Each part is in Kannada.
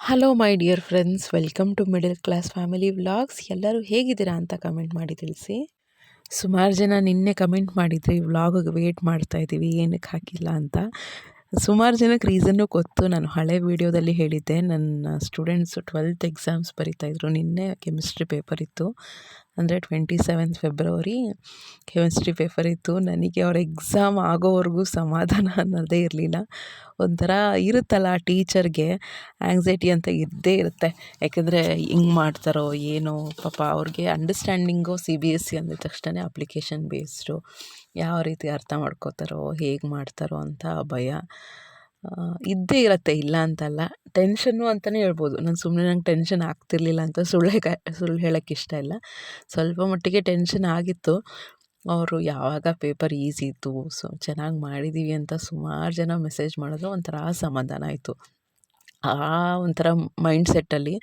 Hello my dear friends welcome to middle class family vlogs ಎಲ್ಲರೂ ಹೇಗಿದ್ದೀರಾ ಅಂತ ಕಮೆಂಟ್ ಮಾಡಿ ತಿಳಿಸಿ. ಸುಮಾರು ಜನ ನಿನ್ನೆ ಕಮೆಂಟ್ ಮಾಡಿದ್ರಿ ವ್ಲಾಗಿಗೆ ವೇಟ್ ಮಾಡ್ತಾ ಇದ್ದೀವಿ ಏನಕ್ಕೆ ಹಾಕಿಲ್ಲ ಅಂತ. ಸುಮಾರು ಜನಕ್ಕೆ ರೀಸನ್ನು ಗೊತ್ತು. ನಾನು ಹಳೆ ವಿಡಿಯೋದಲ್ಲಿ ಹೇಳಿದ್ದೆ. ನನ್ನ ಸ್ಟೂಡೆಂಟ್ಸು ಟ್ವೆಲ್ತ್ ಎಕ್ಸಾಮ್ಸ್ ಬರೀತಾಯಿದ್ರು ನಿನ್ನೆ ಕೆಮಿಸ್ಟ್ರಿ ಪೇಪರ್ ಇತ್ತು. ಅಂದರೆ twenty seventh February chemistry paper ಇತ್ತು. ನನಗೆ ಅವ್ರ ಎಕ್ಸಾಮ್ ಆಗೋವರೆಗೂ ಸಮಾಧಾನ ಅನ್ನೋದೇ ಇರಲಿಲ್ಲ. ಒಂಥರ ಇರುತ್ತಲ್ಲ ಟೀಚರ್ಗೆ ಆ್ಯಂಗ್ಸೈಟಿ ಅಂತ ಇದ್ದೇ ಇರುತ್ತೆ. ಯಾಕೆಂದರೆ ಹಿಂಗೆ ಮಾಡ್ತಾರೋ ಏನೋ ಪಾಪ ಅವ್ರಿಗೆ understanding C B S C ಅಂದ ತಕ್ಷಣ ಅಪ್ಲಿಕೇಶನ್ ಬೇಸ್ಡು ಯಾವ ರೀತಿ ಅರ್ಥ ಮಾಡ್ಕೋತಾರೋ, ಹೇಗೆ ಮಾಡ್ತಾರೋ ಅಂತ ಭಯ. ಇದ್ದೇ ಇರುತ್ತೆ, ಇಲ್ಲ ಅಂತಲ್ಲ. ಟೆನ್ಷನ್ನು ಅಂತಲೇ ಹೇಳ್ಬೋದು. ನಾನು ಸುಮ್ಮನೆ ನಂಗೆ ಟೆನ್ಷನ್ ಆಗ್ತಿರ್ಲಿಲ್ಲ ಅಂತ ಸುಳ್ಳು ಸುಳ್ಳು ಹೇಳೋಕ್ಕೆ ಇಷ್ಟ ಇಲ್ಲ. ಸ್ವಲ್ಪ ಮಟ್ಟಿಗೆ ಟೆನ್ಷನ್ ಆಗಿತ್ತು. ಅವರು ಯಾವಾಗ ಪೇಪರ್ ಈಸಿ ಇತ್ತು, ಸೊ ಚೆನ್ನಾಗಿ ಮಾಡಿದ್ದೀವಿ ಅಂತ ಸುಮಾರು ಜನ ಮೆಸೇಜ್ ಮಾಡಿದ್ರು, ಒಂಥರ ಸಮಾಧಾನ ಆಯಿತು. ಆ ಒಂಥರ ಮೈಂಡ್ ಸೆಟ್ಟಲ್ಲಿ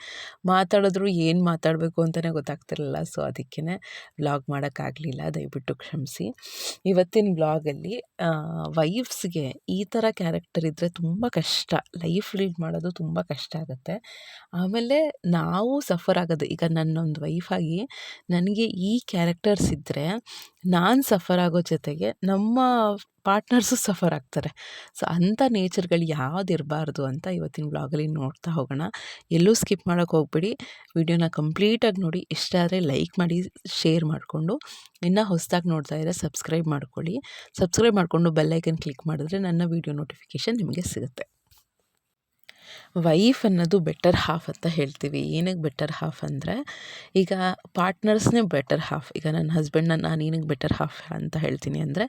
ಮಾತಾಡಿದ್ರು ಏನು ಮಾತಾಡಬೇಕು ಅಂತಲೇ ಗೊತ್ತಾಗ್ತಿರಲಿಲ್ಲ. ಸೊ ಅದಕ್ಕೇ ವ್ಲಾಗ್ ಮಾಡೋಕ್ಕಾಗಲಿಲ್ಲ. ದಯವಿಟ್ಟು ಕ್ಷಮಿಸಿ. ಇವತ್ತಿನ ವ್ಲಾಗಲ್ಲಿ ವೈಫ್ಸ್ಗೆ ಈ ಥರ ಕ್ಯಾರೆಕ್ಟರ್ ಇದ್ದರೆ ತುಂಬ ಕಷ್ಟ. ಲೈಫ್ ಲೀಡ್ ಮಾಡೋದು ತುಂಬ ಕಷ್ಟ ಆಗುತ್ತೆ. ಆಮೇಲೆ ನಾವು ಸಫರ್ ಆಗೋದು. ಈಗ ನನ್ನೊಂದು ವೈಫಾಗಿ ನನಗೆ ಈ ಕ್ಯಾರೆಕ್ಟರ್ಸ್ ಇದ್ದರೆ ನಾನು ಸಫರ್ ಆಗೋ ಜೊತೆಗೆ ನಮ್ಮ ಪಾರ್ಟ್ನರ್ಸು ಸಫರ್ ಆಗ್ತಾರೆ. ಸೊ, ಅಂಥ ನೇಚರ್ಗಳು ಯಾವ್ದು ಇರಬಾರ್ದು ಅಂತ ಇವತ್ತಿನ ಬ್ಲಾಗಲ್ಲಿ ನೋಡ್ತಾ ಹೋಗೋಣ. ಎಲ್ಲೂ ಸ್ಕಿಪ್ ಮಾಡೋಕೆ ಹೋಗ್ಬೇಡಿ. ವಿಡಿಯೋನ ಕಂಪ್ಲೀಟಾಗಿ ನೋಡಿ, ಇಷ್ಟ ಆದರೆ ಲೈಕ್ ಮಾಡಿ, ಶೇರ್ ಮಾಡಿಕೊಂಡು, ಇನ್ನು ಹೊಸದಾಗಿ ನೋಡ್ತಾ ಇದ್ದರೆ ಸಬ್ಸ್ಕ್ರೈಬ್ ಮಾಡ್ಕೊಳ್ಳಿ. ಸಬ್ಸ್ಕ್ರೈಬ್ ಮಾಡಿಕೊಂಡು ಬೆಲ್ಲೈಕನ್ ಕ್ಲಿಕ್ ಮಾಡಿದ್ರೆ ನನ್ನ ವೀಡಿಯೋ ನೋಟಿಫಿಕೇಷನ್ ನಿಮಗೆ ಸಿಗುತ್ತೆ. ವೈಫ್ ಅನ್ನೋದು ಬೆಟರ್ ಹಾಫ್ ಅಂತ ಹೇಳ್ತೀವಿ. ಏನಕ್ಕೆ ಬೆಟರ್ ಹಾಫ್ ಅಂದರೆ, ಈಗ ಪಾರ್ಟ್ನರ್ಸ್ನೇ ಬೆಟರ್ ಹಾಫ್ ಈಗ ನನ್ನ ಹಸ್ಬೆಂಡ್ನ ನಾನು ಏನಕ್ಕೆ ಬೆಟರ್ ಹಾಫ್ ಅಂತ ಹೇಳ್ತೀನಿ ಅಂದರೆ,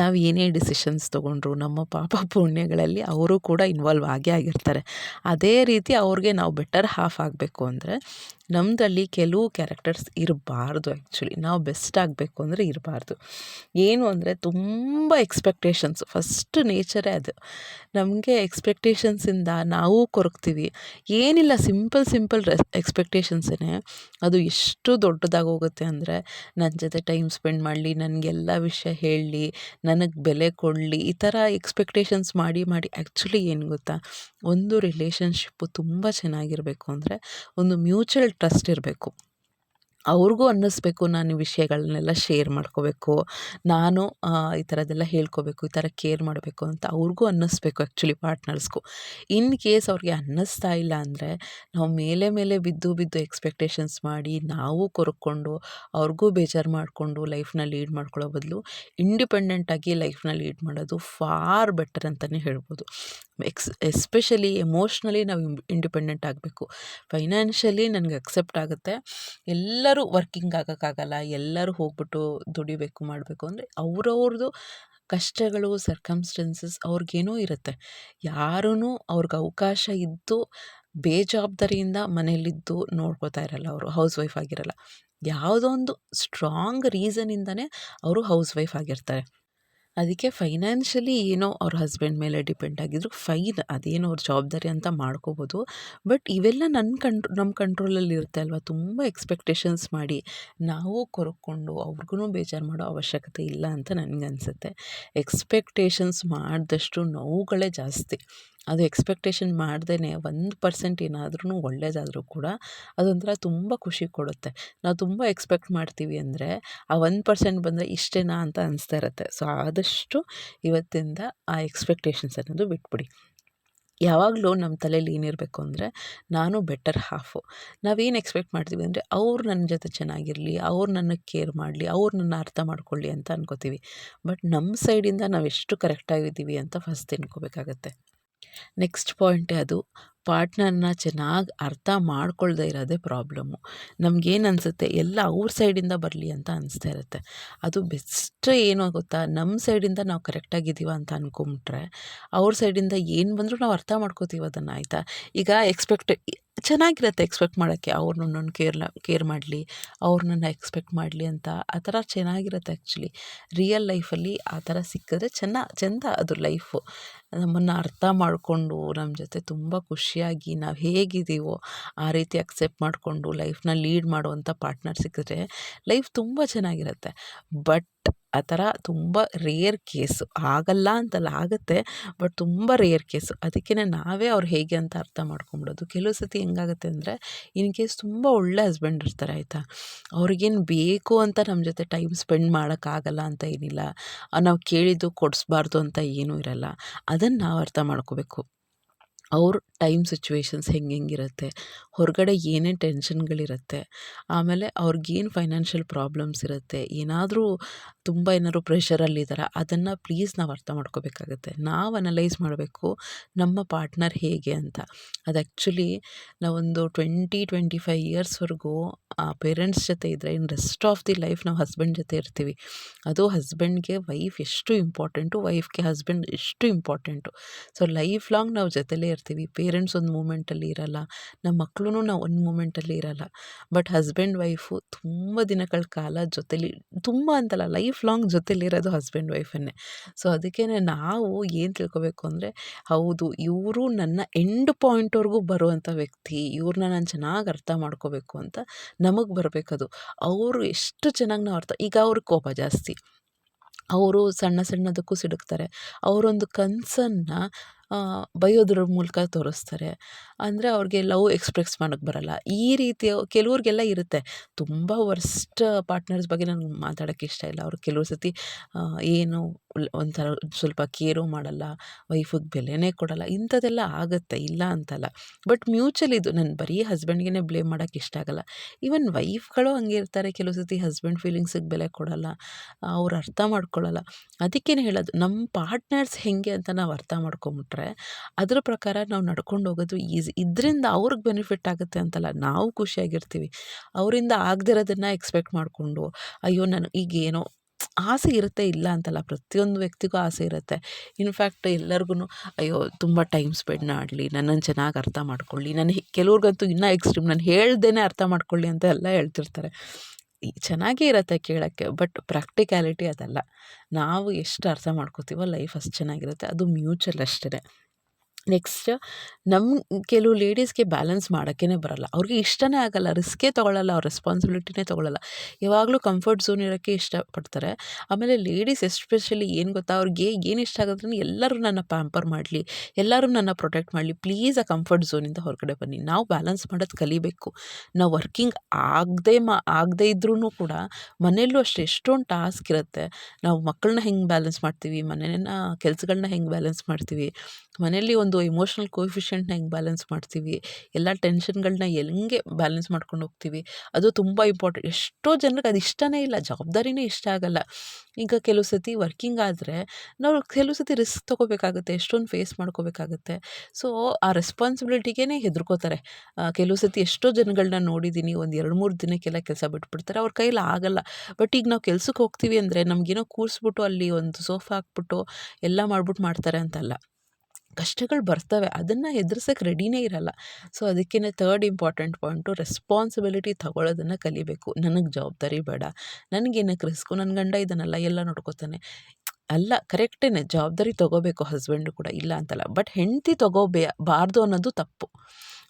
ನಾವು ಏನೇ ಡಿಸಿಷನ್ಸ್ ತೊಗೊಂಡ್ರು, ನಮ್ಮ ಪಾಪ ಪುಣ್ಯಗಳಲ್ಲಿ ಅವರು ಕೂಡ ಇನ್ವಾಲ್ವ್ ಆಗೇ ಆಗಿರ್ತಾರೆ. ಅದೇ ರೀತಿ ಅವ್ರಿಗೆ ನಾವು ಬೆಟರ್ ಹಾಫ್ ಆಗಬೇಕು ಅಂದರೆ ನಮ್ಮದಲ್ಲಿ ಕೆಲವು ಕ್ಯಾರೆಕ್ಟರ್ಸ್ ಇರಬಾರ್ದು ಆ್ಯಕ್ಚುಲಿ ನಾವು ಬೆಸ್ಟ್ ಆಗಬೇಕು ಅಂದರೆ ಇರಬಾರ್ದು. ಏನು ಅಂದರೆ ತುಂಬ ಎಕ್ಸ್ಪೆಕ್ಟೇಷನ್ಸ್ ಫಸ್ಟ್ ನೇಚರೇ ಅದು. ನಮಗೆ ಎಕ್ಸ್ಪೆಕ್ಟೇಷನ್ಸಿಂದ ನಾವು ಕೊರಗ್ತೀವಿ ಏನಿಲ್ಲ ಸಿಂಪಲ್ ಸಿಂಪಲ್ ರೆಸ್ ಎಕ್ಸ್ಪೆಕ್ಟೇಷನ್ಸೇ ಅದು ಎಷ್ಟು ದೊಡ್ಡದಾಗಿ ಹೋಗುತ್ತೆ ಅಂದರೆ ನನ್ನ ಜೊತೆ ಟೈಮ್ ಸ್ಪೆಂಡ್ ಮಾಡಲಿ, ನನಗೆಲ್ಲ ವಿಷಯ ಹೇಳಲಿ, ನನಗೆ ಬೆಲೆ ಕೊಡಲಿ, ಈ ಥರ ಎಕ್ಸ್ಪೆಕ್ಟೇಷನ್ಸ್ ಮಾಡಿ ಮಾಡಿ ಆ್ಯಕ್ಚುಲಿ ಏನು ಗೊತ್ತಾ? ಒಂದು ರಿಲೇಷನ್ಶಿಪ್ಪು ತುಂಬ ಚೆನ್ನಾಗಿರಬೇಕು ಅಂದರೆ ಒಂದು ಮ್ಯೂಚುವಲ್ ಟ್ರಸ್ಟ್ ಇರಬೇಕು. ಅವ್ರಿಗೂ ಅನ್ನಿಸ್ಬೇಕು ನಾನು ಈ ವಿಷಯಗಳನ್ನೆಲ್ಲ ಶೇರ್ ಮಾಡ್ಕೋಬೇಕು. ನಾನು ಈ ಥರದ್ದೆಲ್ಲ ಹೇಳ್ಕೋಬೇಕು, ಈ ಥರ ಕೇರ್ ಮಾಡಬೇಕು ಅಂತ ಅವ್ರಿಗೂ ಅನ್ನಿಸ್ಬೇಕು ಆ್ಯಕ್ಚುಲಿ ಪಾರ್ಟ್ನರ್ಸ್ಗೂ ಇನ್ ಕೇಸ್ ಅವ್ರಿಗೆ ಅನ್ನಿಸ್ತಾ ಇಲ್ಲ ಅಂದರೆ, ನಾವು ಮೇಲೆ ಮೇಲೆ ಬಿದ್ದು ಬಿದ್ದು ಎಕ್ಸ್ಪೆಕ್ಟೇಷನ್ಸ್ ಮಾಡಿ ನಾವು ಕೊರ್ಕೊಂಡು, ಅವ್ರಿಗೂ ಬೇಜಾರು ಮಾಡಿಕೊಂಡು ಲೈಫ್ನ ಲೀಡ್ ಮಾಡ್ಕೊಳ್ಳೋ ಬದಲು ಇಂಡಿಪೆಂಡೆಂಟಾಗಿ ಲೈಫ್ನ ಲೀಡ್ ಮಾಡೋದು ಫಾರ್ ಬೆಟರ್ ಅಂತಲೇ ಹೇಳ್ಬೋದು. ಎಕ್ಸ್, ಎಸ್ಪೆಷಲಿ ಎಮೋಷ್ನಲಿ ನಾವು ಇಂಡಿಪೆಂಡೆಂಟ್ ಆಗಬೇಕು. ಫೈನಾನ್ಷಿಯಲಿ ನನಗೆ ಅಕ್ಸೆಪ್ಟ್ ಆಗುತ್ತೆ. ಎಲ್ಲರೂ ವರ್ಕಿಂಗ್ ಆಗೋಕ್ಕಾಗಲ್ಲ, ಎಲ್ಲರೂ ಹೋಗ್ಬಿಟ್ಟು ದುಡಿಬೇಕು, ಮಾಡಬೇಕು ಅಂದರೆ ಅವ್ರವ್ರದ್ದು ಕಷ್ಟಗಳು ಸರ್ಕಮ್ಸ್ಟೆನ್ಸಸ್ ಅವ್ರಿಗೇನೋ ಇರುತ್ತೆ. ಯಾರೂ ಅವ್ರಿಗೆ ಅವಕಾಶ ಇದ್ದು ಬೇಜವಾಬ್ದಾರಿಯಿಂದ ಮನೆಯಲ್ಲಿದ್ದು ನೋಡ್ಕೋತಾ ಇರಲ್ಲ ಅವರು ಹೌಸ್ ವೈಫ್ ಆಗಿರಲ್ಲ. ಯಾವುದೋ ಒಂದು ಸ್ಟ್ರಾಂಗ್ ರೀಸನಿಂದನೇ ಅವರು ಹೌಸ್ ವೈಫ್ ಆಗಿರ್ತಾರೆ. ಅದಕ್ಕೆ ಫೈನಾನ್ಷಿಯಲಿ ಏನೋ ಅವ್ರ ಹಸ್ಬೆಂಡ್ ಮೇಲೆ ಡಿಪೆಂಡ್ ಆಗಿದ್ರು, ಫೈನ್ ಅದೇನೋ ಅವ್ರ ಜವಾಬ್ದಾರಿ ಅಂತ ಮಾಡ್ಕೋಬೋದು. ಬಟ್ ಇವೆಲ್ಲ ನನ್ನ ಕಂಟ್ರೋ ನಮ್ಮ ಕಂಟ್ರೋಲಲ್ಲಿ ಇರುತ್ತೆ ಅಲ್ವಾ? ತುಂಬ ಎಕ್ಸ್ಪೆಕ್ಟೇಷನ್ಸ್ ಮಾಡಿ ನಾವು ಕೊರಕೊಂಡು ಅವ್ರಿಗೂ ಬೇಜಾರು ಮಾಡೋ ಅವಶ್ಯಕತೆ ಇಲ್ಲ ಅಂತ ನನಗನ್ಸುತ್ತೆ. ಎಕ್ಸ್ಪೆಕ್ಟೇಷನ್ಸ್ ಮಾಡಿದಷ್ಟು ನೋವುಗಳೇ ಜಾಸ್ತಿ. ಅದು ಎಕ್ಸ್ಪೆಕ್ಟೇಷನ್ ಮಾಡ್ದೇ ಒಂದು ಪರ್ಸೆಂಟ್ ಏನಾದ್ರೂ ಒಳ್ಳೇದಾದರೂ ಕೂಡ ಅದೊಂಥರ ತುಂಬ ಖುಷಿ ಕೊಡುತ್ತೆ. ನಾವು ತುಂಬ ಎಕ್ಸ್ಪೆಕ್ಟ್ ಮಾಡ್ತೀವಿ ಅಂದರೆ ಆ ಒಂದು ಪರ್ಸೆಂಟ್ ಬಂದರೆ ಇಷ್ಟೇನಾ ಅಂತ ಅನಿಸ್ತಾ ಇರುತ್ತೆ. ಸೊ ಆದಷ್ಟು ಇವತ್ತಿಂದ ಆ ಎಕ್ಸ್ಪೆಕ್ಟೇಷನ್ಸ್ ಅನ್ನೋದು ಬಿಟ್ಬಿಡಿ. ಯಾವಾಗಲೂ ನಮ್ಮ ತಲೆಯಲ್ಲಿ ಏನಿರಬೇಕು ಅಂದರೆ ನಾನು ಬೆಟರ್ ಹಾಫು ನಾವೇನು ಎಕ್ಸ್ಪೆಕ್ಟ್ ಮಾಡ್ತೀವಿ ಅಂದರೆ ಅವ್ರು ನನ್ನ ಜೊತೆ ಚೆನ್ನಾಗಿರಲಿ, ಅವ್ರು ನನ್ನ ಕೇರ್ ಮಾಡಲಿ, ಅವ್ರು ನನ್ನ ಅರ್ಥ ಮಾಡ್ಕೊಳ್ಳಿ ಅಂತ ಅನ್ಕೋತೀವಿ. ಬಟ್ ನಮ್ಮ ಸೈಡಿಂದ ನಾವು ಎಷ್ಟು ಕರೆಕ್ಟಾಗಿದ್ದೀವಿ ಅಂತ ಫಸ್ಟ್ ತಿನ್ಕೋಬೇಕಾಗತ್ತೆ. ನೆಕ್ಸ್ಟ್ ಪಾಯಿಂಟೇ ಅದು ಪಾರ್ಟ್ನರ್ನ ಚೆನ್ನಾಗಿ ಅರ್ಥ ಮಾಡ್ಕೊಳ್ದೇ ಇರೋದೇ ಪ್ರಾಬ್ಲಮ್ಮು ನಮಗೇನು ಅನಿಸುತ್ತೆ, ಎಲ್ಲ ಅವ್ರ ಸೈಡಿಂದ ಬರಲಿ ಅಂತ ಅನಿಸ್ತಾ ಇರುತ್ತೆ. ಅದು ಬೆಸ್ಟ್ ಏನು ಗೊತ್ತಾ ನಮ್ಮ ಸೈಡಿಂದ ನಾವು ಕರೆಕ್ಟಾಗಿದ್ದೀವ ಅಂತ ಅಂದ್ಕೊಂಬಿಟ್ರೆ ಅವ್ರ ಸೈಡಿಂದ ಏನು ಬಂದರೂ ನಾವು ಅರ್ಥ ಮಾಡ್ಕೋತೀವಿ ಅದನ್ನು, ಆಯಿತಾ? ಈಗ ಎಕ್ಸ್ಪೆಕ್ಟ್ ಚೆನ್ನಾಗಿರುತ್ತೆ ಎಕ್ಸ್ಪೆಕ್ಟ್ ಮಾಡೋಕ್ಕೆ. ಅವ್ರು ನನ್ನನ್ನು ಕೇರ್ ಕೇರ್ ಮಾಡಲಿ, ಅವ್ರು ನನ್ನ ಎಕ್ಸ್ಪೆಕ್ಟ್ ಮಾಡಲಿ ಅಂತ ಆ ಥರ ಚೆನ್ನಾಗಿರುತ್ತೆ ಆ್ಯಕ್ಚುಲಿ ರಿಯಲ್ ಲೈಫಲ್ಲಿ ಆ ಥರ ಸಿಕ್ಕಿದ್ರೆ ಚೆನ್ನ, ಚೆಂದ ಅದು ಲೈಫು ನಮ್ಮನ್ನು ಅರ್ಥ ಮಾಡಿಕೊಂಡು ನಮ್ಮ ಜೊತೆ ತುಂಬ ಖುಷಿಯಾಗಿ ನಾವು ಹೇಗಿದ್ದೀವೋ, ಆ ರೀತಿ ಅಕ್ಸೆಪ್ಟ್ ಮಾಡಿಕೊಂಡು ಲೈಫ್ನ ಲೀಡ್ ಮಾಡುವಂಥ ಪಾರ್ಟ್ನರ್ ಸಿಕ್ಕಿದ್ರೆ ಲೈಫ್ ತುಂಬ ಚೆನ್ನಾಗಿರುತ್ತೆ. ಬಟ್ ಆ ಥರ ತುಂಬ ರೇರ್ ಕೇಸು ಆಗಲ್ಲ ಅಂತಲ್ಲ ಆಗುತ್ತೆ ಬಟ್ ತುಂಬ ರೇರ್ ಕೇಸು ಅದಕ್ಕೇ ನಾವೇ ಅವ್ರು ಹೇಗೆ ಅಂತ ಅರ್ಥ ಮಾಡ್ಕೊಂಬಿಡೋದು. ಕೆಲವು ಸತಿ ಹೆಂಗಾಗುತ್ತೆ ಅಂದರೆ ಇನ್ ಕೇಸ್ ತುಂಬ ಒಳ್ಳೆ ಹಸ್ಬೆಂಡ್ ಇರ್ತಾರೆ ಆಯಿತಾ, ಅವ್ರಿಗೇನು ಬೇಕು ಅಂತ ನಮ್ಮ ಜೊತೆ ಟೈಮ್ ಸ್ಪೆಂಡ್ ಮಾಡೋಕ್ಕಾಗಲ್ಲ ಅಂತ ಏನಿಲ್ಲ, ನಾವು ಕೇಳಿದ್ದು ಕೊಡಿಸ್ಬಾರ್ದು ಅಂತ ಏನೂ ಇರಲ್ಲ, ಅದನ್ನು ನಾವು ಅರ್ಥ ಮಾಡ್ಕೋಬೇಕು. ಅವ್ರ ಟೈಮ್ ಸಿಚುವೇಶನ್ಸ್ ಹೆಂಗೆ ಹೆಂಗಿರುತ್ತೆ ಹೊರಗಡೆ ಏನೇನು ಟೆನ್ಷನ್ಗಳಿರುತ್ತೆ, ಆಮೇಲೆ ಅವ್ರಿಗೇನು ಫೈನಾನ್ಷಿಯಲ್ ಪ್ರಾಬ್ಲಮ್ಸ್ ಇರುತ್ತೆ, ಏನಾದರೂ ತುಂಬ ಏನಾದ್ರು ಪ್ರೆಷರಲ್ಲಿದ್ದಾರೆ ಅದನ್ನು ಪ್ಲೀಸ್ ನಾವು ಅರ್ಥ ಮಾಡ್ಕೋಬೇಕಾಗುತ್ತೆ. ನಾವು ಅನಲೈಸ್ ಮಾಡಬೇಕು ನಮ್ಮ ಪಾರ್ಟ್ನರ್ ಹೇಗೆ ಅಂತ. ಅದು ಆ್ಯಕ್ಚುಲಿ ನಾವೊಂದು ಟ್ವೆಂಟಿ ಟ್ವೆಂಟಿ ಫೈವ್ ಇಯರ್ಸ್ವರೆಗೂ ಪೇರೆಂಟ್ಸ್ ಜೊತೆ ಇದ್ದರೆ ಇನ್ನು ರೆಸ್ಟ್ ಆಫ್ ದಿ ಲೈಫ್ ನಾವು ಹಸ್ಬೆಂಡ್ ಜೊತೆ ಇರ್ತೀವಿ. ಅದು ಹಸ್ಬೆಂಡ್ಗೆ ವೈಫ್ ಎಷ್ಟು ಇಂಪಾರ್ಟೆಂಟು, ವೈಫ್ಗೆ ಹಸ್ಬೆಂಡ್ ಎಷ್ಟು ಇಂಪಾರ್ಟೆಂಟು. ಸೊ ಲೈಫ್ ಲಾಂಗ್ ನಾವು ಜೊತೆಲೇ ಇರ್ತೀವಿ. ಪೇರೆಂಟ್ಸ್ ಒಂದು ಮೂಮೆಂಟಲ್ಲಿ ಇರಲ್ಲ ನಮ್ಮ ಮಕ್ಳು ನಾವು ಒಂದು ಮೂಮೆಂಟಲ್ಲಿ ಇರಲ್ಲ. ಬಟ್ ಹಸ್ಬೆಂಡ್ ವೈಫು ತುಂಬ ದಿನಗಳ ಕಾಲ ಜೊತೆಲಿ, ತುಂಬ ಅಂತಲ್ಲ, ಲೈಫ್ ಲಾಂಗ್ ಜೊತೆಲಿರೋದು ಹಸ್ಬೆಂಡ್ ವೈಫನ್ನೇ. ಸೊ ಅದಕ್ಕೇ ನಾವು ಏನು ತಿಳ್ಕೊಬೇಕು ಅಂದರೆ, ಹೌದು, ಇವರು ನನ್ನ ಎಂಡ್ ಪಾಯಿಂಟ್ವರೆಗೂ ಬರುವಂಥ ವ್ಯಕ್ತಿ, ಇವ್ರನ್ನ ನಾನು ಚೆನ್ನಾಗಿ ಅರ್ಥ ಮಾಡ್ಕೋಬೇಕು ಅಂತ ನಮಗೆ ಬರಬೇಕದು. ಅವರು ಎಷ್ಟು ಚೆನ್ನಾಗಿ ನಾವು ಅರ್ಥ, ಈಗ ಅವ್ರ ಕೋಪ ಜಾಸ್ತಿ. ಅವರು ಸಣ್ಣ ಸಣ್ಣದಕ್ಕೂ ಸಿಡುಕ್ತಾರೆ. ಅವರೊಂದು ಕನಸನ್ನು ಬೈಯೋದ್ರ ಮೂಲಕ ತೋರಿಸ್ತಾರೆ. ಅಂದರೆ ಅವ್ರಿಗೆ ಲವ್ ಎಕ್ಸ್ಪ್ರೆಸ್ ಮಾಡೋಕ್ಕೆ ಬರಲ್ಲ. ಈ ರೀತಿಯ ಕೆಲವ್ರಿಗೆಲ್ಲ ಇರುತ್ತೆ. ತುಂಬ ವರ್ಸ್ಟ್ ಪಾರ್ಟ್ನರ್ಸ್ ಬಗ್ಗೆ ನನಗೆ ಮಾತಾಡೋಕ್ಕೆ ಇಷ್ಟ ಇಲ್ಲ. ಅವ್ರು ಕೆಲವು ಸತಿ ಏನು ಒಂಥರ ಸ್ವಲ್ಪ ಕೇರು ಮಾಡಲ್ಲ, ವೈಫಿಗೆ ಬೆಲೆನೇ ಕೊಡಲ್ಲ, ಇಂಥದ್ದೆಲ್ಲ ಆಗುತ್ತೆ, ಇಲ್ಲ ಅಂತಲ್ಲ. ಬಟ್ ಮ್ಯೂಚುವಲ್ ಇದು, ನಾನು ಬರೀ ಹಸ್ಬೆಂಡ್ಗೆ ಬ್ಲೇಮ್ ಮಾಡೋಕ್ಕೆ ಇಷ್ಟ ಆಗಲ್ಲ. ಈವನ್ ವೈಫ್ಗಳು ಹಂಗೆ ಇರ್ತಾರೆ, ಕೆಲವು ಸತಿ ಹಸ್ಬೆಂಡ್ ಫೀಲಿಂಗ್ಸಿಗೆ ಬೆಲೆ ಕೊಡಲ್ಲ, ಅವ್ರು ಅರ್ಥ ಮಾಡ್ಕೊಳ್ಳಲ್ಲ ಅದಕ್ಕೇನು ಹೇಳೋದು ನಮ್ಮ ಪಾರ್ಟ್ನರ್ಸ್ ಹೇಗೆ ಅಂತ ನಾವು ಅರ್ಥ ಮಾಡ್ಕೊಂಬಿಟ್ರೆ, ಅದ್ರ ಪ್ರಕಾರ ನಾವು ನಡ್ಕೊಂಡು ಹೋಗೋದು ಈಸಿ. ಇದರಿಂದ ಅವ್ರಿಗೆ ಬೆನಿಫಿಟ್ ಆಗುತ್ತೆ ಅಂತಲ್ಲ, ನಾವು ಖುಷಿಯಾಗಿರ್ತೀವಿ. ಅವರಿಂದ ಆಗದಿರೋದನ್ನು ಎಕ್ಸ್ಪೆಕ್ಟ್ ಮಾಡಿಕೊಂಡು, ಅಯ್ಯೋ ನನಗೆ ಈಗೇನೋ ಆಸೆ ಇರುತ್ತೆ ಇಲ್ಲ ಅಂತಲ್ಲ, ಪ್ರತಿಯೊಂದು ವ್ಯಕ್ತಿಗೂ ಆಸೆ ಇರುತ್ತೆ. ಇನ್ಫ್ಯಾಕ್ಟ್ ಎಲ್ಲರಿಗೂ ಅಯ್ಯೋ ತುಂಬ ಟೈಮ್ ಸ್ಪೆಂಡ್ ಮಾಡಲಿ ನನ್ನನ್ನು ಚೆನ್ನಾಗಿ ಅರ್ಥ ಮಾಡ್ಕೊಳ್ಳಿ, ನಾನು ಕೆಲವ್ರಿಗಂತೂ ಇನ್ನೂ ಎಕ್ಸ್ಟ್ರೀಮ್ ನಾನು ಹೇಳ್ದೇ ಅರ್ಥ ಮಾಡ್ಕೊಳ್ಳಿ ಅಂತ ಎಲ್ಲ ಹೇಳ್ತಿರ್ತಾರೆ. ಚೆನ್ನಾಗೇ ಇರುತ್ತೆ ಕೇಳೋಕ್ಕೆ ಬಟ್ ಪ್ರಾಕ್ಟಿಕ್ಯಾಲಿಟಿ ಅದಲ್ಲ. ನಾವು ಎಷ್ಟು ಅರ್ಥ ಮಾಡ್ಕೋತೀವೋ ಲೈಫ್ ಅಷ್ಟು ಚೆನ್ನಾಗಿರುತ್ತೆ. ಅದು ಮ್ಯೂಚುವಲ್ ಅಷ್ಟೇ ನೆಕ್ಸ್ಟ್ ನಮ್ಮ ಕೆಲವು ಲೇಡೀಸ್ಗೆ ಬ್ಯಾಲೆನ್ಸ್ ಮಾಡೋಕ್ಕೇ ಬರೋಲ್ಲ. ಅವ್ರಿಗೆ ಇಷ್ಟನೇ ಆಗೋಲ್ಲ, ರಿಸ್ಕೇ ತೊಗೊಳ್ಳಲ್ಲ ಅವ್ರ ರೆಸ್ಪಾನ್ಸಿಬಿಲಿಟಿನೇ ತೊಗೊಳ್ಳಲ್ಲ ಯಾವಾಗಲೂ ಕಂಫರ್ಟ್ ಝೋನ್ ಇರೋಕ್ಕೆ ಇಷ್ಟಪಡ್ತಾರೆ. ಆಮೇಲೆ ಲೇಡೀಸ್ ಎಸ್ಪೆಷಲಿ ಏನು ಗೊತ್ತಾ, ಅವ್ರಿಗೆ ಏನು ಇಷ್ಟ ಆಗೋದ್ರೂ ಎಲ್ಲರೂ ನನ್ನ ಪ್ಯಾಂಪರ್ ಮಾಡಲಿ, ಎಲ್ಲರೂ ನನ್ನ ಪ್ರೊಟೆಕ್ಟ್ ಮಾಡಲಿ, ಪ್ಲೀಸ್ ಆ ಕಂಫರ್ಟ್ ಝೋನಿಂದ ಹೊರಗಡೆ ಬನ್ನಿ. ನಾವು ಬ್ಯಾಲೆನ್ಸ್ ಮಾಡೋದು ಕಲಿಬೇಕು. ನಾವು ವರ್ಕಿಂಗ್ ಆಗದೆ ಮಾ, ಆಗದೇ ಇದ್ರೂ ಕೂಡ ಮನೆಯಲ್ಲೂ ಅಷ್ಟೇ, ಎಷ್ಟೊಂದು ಟಾಸ್ಕ್ ಇರುತ್ತೆ. ನಾವು ಮಕ್ಕಳನ್ನ ಹೆಂಗೆ ಬ್ಯಾಲೆನ್ಸ್ ಮಾಡ್ತೀವಿ ಮನೆಯನ್ನ ಕೆಲಸಗಳನ್ನ ಹೆಂಗೆ ಬ್ಯಾಲೆನ್ಸ್ ಮಾಡ್ತೀವಿ ಮನೆಯಲ್ಲಿ ಒಂದು ಇಮೋಷ್ನಲ್ ಕೋಫಿಷಿಯೆಂಟ್ನ ಹೆಂಗೆ ಬ್ಯಾಲೆನ್ಸ್ ಮಾಡ್ತೀವಿ? ಎಲ್ಲ ಟೆನ್ಷನ್ಗಳನ್ನ ಹೆಂಗೆ ಬ್ಯಾಲೆನ್ಸ್ ಮಾಡ್ಕೊಂಡು ಹೋಗ್ತೀವಿ? ಅದು ತುಂಬ ಇಂಪಾರ್ಟೆಂಟ್ ಎಷ್ಟೋ ಜನಕ್ಕೆ ಅದು ಇಷ್ಟನೇ ಇಲ್ಲ. ಜವಾಬ್ದಾರಿನೇ ಇಷ್ಟ ಆಗಲ್ಲ. ಈಗ ಕೆಲವು ಸತಿ ವರ್ಕಿಂಗ್ ಆದರೆ ನಾವು ಕೆಲವು ಸತಿ ರಿಸ್ಕ್ ತೊಗೋಬೇಕಾಗುತ್ತೆ. ಎಷ್ಟೊಂದು ಫೇಸ್ ಮಾಡ್ಕೋಬೇಕಾಗುತ್ತೆ. ಸೊ ಆ ರೆಸ್ಪಾನ್ಸಿಬಿಲಿಟಿಗೇ ಹೆದರ್ಕೋತಾರೆ. ಕೆಲವು ಸತಿ ಎಷ್ಟೋ ಜನಗಳನ್ನ ನೋಡಿದ್ದೀನಿ ಒಂದು ಎರಡು ಮೂರು ದಿನಕ್ಕೆಲ್ಲ ಕೆಲಸ ಬಿಟ್ಬಿಡ್ತಾರೆ. ಅವ್ರ ಕೈಲಿ ಆಗಲ್ಲ. ಬಟ್ ಈಗ ನಾವು ಕೆಲ್ಸಕ್ಕೆ ಹೋಗ್ತೀವಿ ಅಂದರೆ ನಮಗೇನೋ ಕೂರಿಸ್ಬಿಟ್ಟು ಅಲ್ಲಿ ಒಂದು ಸೋಫಾ ಹಾಕ್ಬಿಟ್ಟು ಎಲ್ಲ ಮಾಡ್ಬಿಟ್ಟು ಮಾಡ್ತಾರೆ ಅಂತಲ್ಲ. ಕಷ್ಟಗಳು ಬರ್ತವೆ. ಅದನ್ನು ಎದುರ್ಸೋಕ್ಕೆ ರೆಡಿನೇ ಇರಲ್ಲ. ಸೊ ಅದಕ್ಕೇ ತರ್ಡ್ ಇಂಪಾರ್ಟೆಂಟ್ ಪಾಯಿಂಟು ರೆಸ್ಪಾನ್ಸಿಬಿಲಿಟಿ ತಗೊಳ್ಳೋದನ್ನು ಕಲಿಬೇಕು. ನನಗೆ ಜವಾಬ್ದಾರಿ ಬೇಡ. ನನಗೇನಕ್ಕೆ ರಿಸ್ಕು ನನ್ನ ಗಂಡ ಇದನ್ನೆಲ್ಲ ಎಲ್ಲ ನೋಡ್ಕೋತಾನೆ. ಅಲ್ಲ ಕರೆಕ್ಟೇ ಜವಾಬ್ದಾರಿ ತೊಗೋಬೇಕು ಹಸ್ಬೆಂಡು ಕೂಡ. ಇಲ್ಲ ಅಂತಲ್ಲ. ಬಟ್ ಹೆಂಡತಿ ತೊಗೋಬೇ ಬಾರ್ದು ಅನ್ನೋದು ತಪ್ಪು.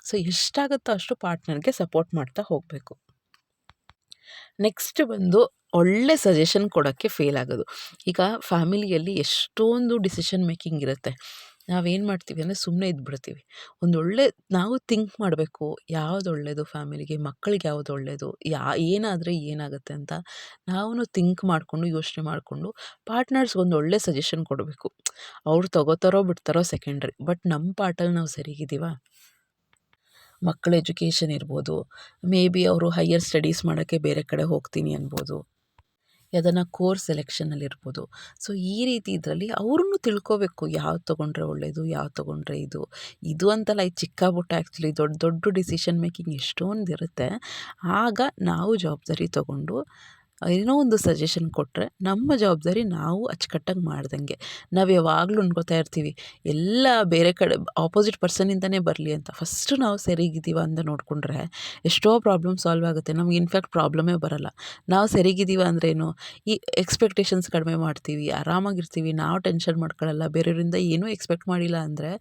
ಸೊ ಎಷ್ಟಾಗುತ್ತೋ ಅಷ್ಟು ಪಾರ್ಟ್ನರ್ಗೆ ಸಪೋರ್ಟ್ ಮಾಡ್ತಾ ಹೋಗಬೇಕು. ನೆಕ್ಸ್ಟ್ ಬಂದು ಒಳ್ಳೆ ಸಜೆಷನ್ ಕೊಡೋಕ್ಕೆ ಫೇಲ್ ಆಗೋದು. ಈಗ ಫ್ಯಾಮಿಲಿಯಲ್ಲಿ ಎಷ್ಟೊಂದು ಡಿಸಿಷನ್ ಮೇಕಿಂಗ್ ಇರುತ್ತೆ. ನಾವೇನು ಮಾಡ್ತೀವಿ ಅಂದರೆ ಸುಮ್ಮನೆ ಇದ್ಬಿಡ್ತೀವಿ. ಒಂದು ಒಳ್ಳೆ ನಾವು ಥಿಂಕ್ ಮಾಡಬೇಕು ಯಾವ್ದು ಒಳ್ಳೆಯದು ಫ್ಯಾಮಿಲಿಗೆ, ಮಕ್ಕಳಿಗೆ ಯಾವ್ದು ಒಳ್ಳೆಯದು ಯಾ, ಏನಾದರೆ ಏನಾಗುತ್ತೆ ಅಂತ ನಾವು ಥಿಂಕ್ ಮಾಡಿಕೊಂಡು, ಯೋಚನೆ ಮಾಡಿಕೊಂಡು ಪಾರ್ಟ್ನರ್ಸ್ಗೆ ಒಂದು ಒಳ್ಳೆ ಸಜೆಷನ್ ಕೊಡಬೇಕು. ಅವ್ರು ತಗೋತಾರೋ ಬಿಡ್ತಾರೋ ಸೆಕೆಂಡ್ರಿ ಬಟ್ ನಮ್ಮ ಪಾರ್ಟಲ್ಲಿ ನಾವು ಸರಿಗಿದ್ದೀವಾ ಮಕ್ಕಳ ಎಜುಕೇಷನ್ ಇರ್ಬೋದು ಮೇ ಬಿ ಅವರು ಹೈಯರ್ ಸ್ಟಡೀಸ್ ಮಾಡೋಕ್ಕೆ ಬೇರೆ ಕಡೆ ಹೋಗ್ತೀನಿ ಅನ್ಬೋದು. ಯಾವ್ದಾನ ಕೋರ್ಸ್ ಸೆಲೆಕ್ಷನಲ್ಲಿರ್ಬೋದು ಸೊ, ಈ ರೀತಿ ಇದರಲ್ಲಿ ಅವ್ರೂ ತಿಳ್ಕೋಬೇಕು ಯಾವ್ದು ತೊಗೊಂಡ್ರೆ ಒಳ್ಳೆಯದು ಯಾವ್ದು ತೊಗೊಂಡ್ರೆ ಇದು. ಇದು ಅಂತಲ್ಲ ಇದು ಚಿಕ್ಕ ಪುಟ್ಟ ಆ್ಯಕ್ಚುಲಿ ದೊಡ್ಡ ದೊಡ್ಡ ಡಿಸಿಷನ್ ಮೇಕಿಂಗ್ ಎಷ್ಟೊಂದು ಇರುತ್ತೆ. ಆಗ ನಾವು ಜವಾಬ್ದಾರಿ ತೊಗೊಂಡು ಏನೋ ಒಂದು ಸಜೆಷನ್ ಕೊಟ್ಟರೆ ನಮ್ಮ ಜವಾಬ್ದಾರಿ ನಾವು ಅಚ್ಚುಕಟ್ಟಾಗಿ ಮಾಡ್ದಂಗೆ. ನಾವು ಯಾವಾಗಲೂ ಅನ್ಕೋತಾ ಇರ್ತೀವಿ, ಎಲ್ಲ ಬೇರೆ ಕಡೆ ಆಪೋಸಿಟ್ ಪರ್ಸನಿಂದನೇ ಬರಲಿ ಅಂತ. ಫಸ್ಟು ನಾವು ಸರಿಗಿದ್ದೀವ ಅಂತ ನೋಡಿಕೊಂಡ್ರೆ ಎಷ್ಟೋ ಪ್ರಾಬ್ಲಮ್ ಸಾಲ್ವ್ ಆಗುತ್ತೆ. ನಮ್ಗೆ ಇನ್ಫ್ಯಾಕ್ಟ್ ಪ್ರಾಬ್ಲಮೇ ಬರೋಲ್ಲ. ನಾವು ಸರಿಗಿದ್ದೀವ ಅಂದ್ರೇನು ಈ ಎಕ್ಸ್ಪೆಕ್ಟೇಷನ್ಸ್ ಕಡಿಮೆ ಮಾಡ್ತೀವಿ, ಆರಾಮಾಗಿರ್ತೀವಿ, ನಾವು ಟೆನ್ಷನ್ ಮಾಡ್ಕೊಳ್ಳಲ್ಲ ಬೇರೆಯವರಿಂದ ಏನೂ ಎಕ್ಸ್ಪೆಕ್ಟ್ ಮಾಡಿಲ್ಲ ಅಂದರೆ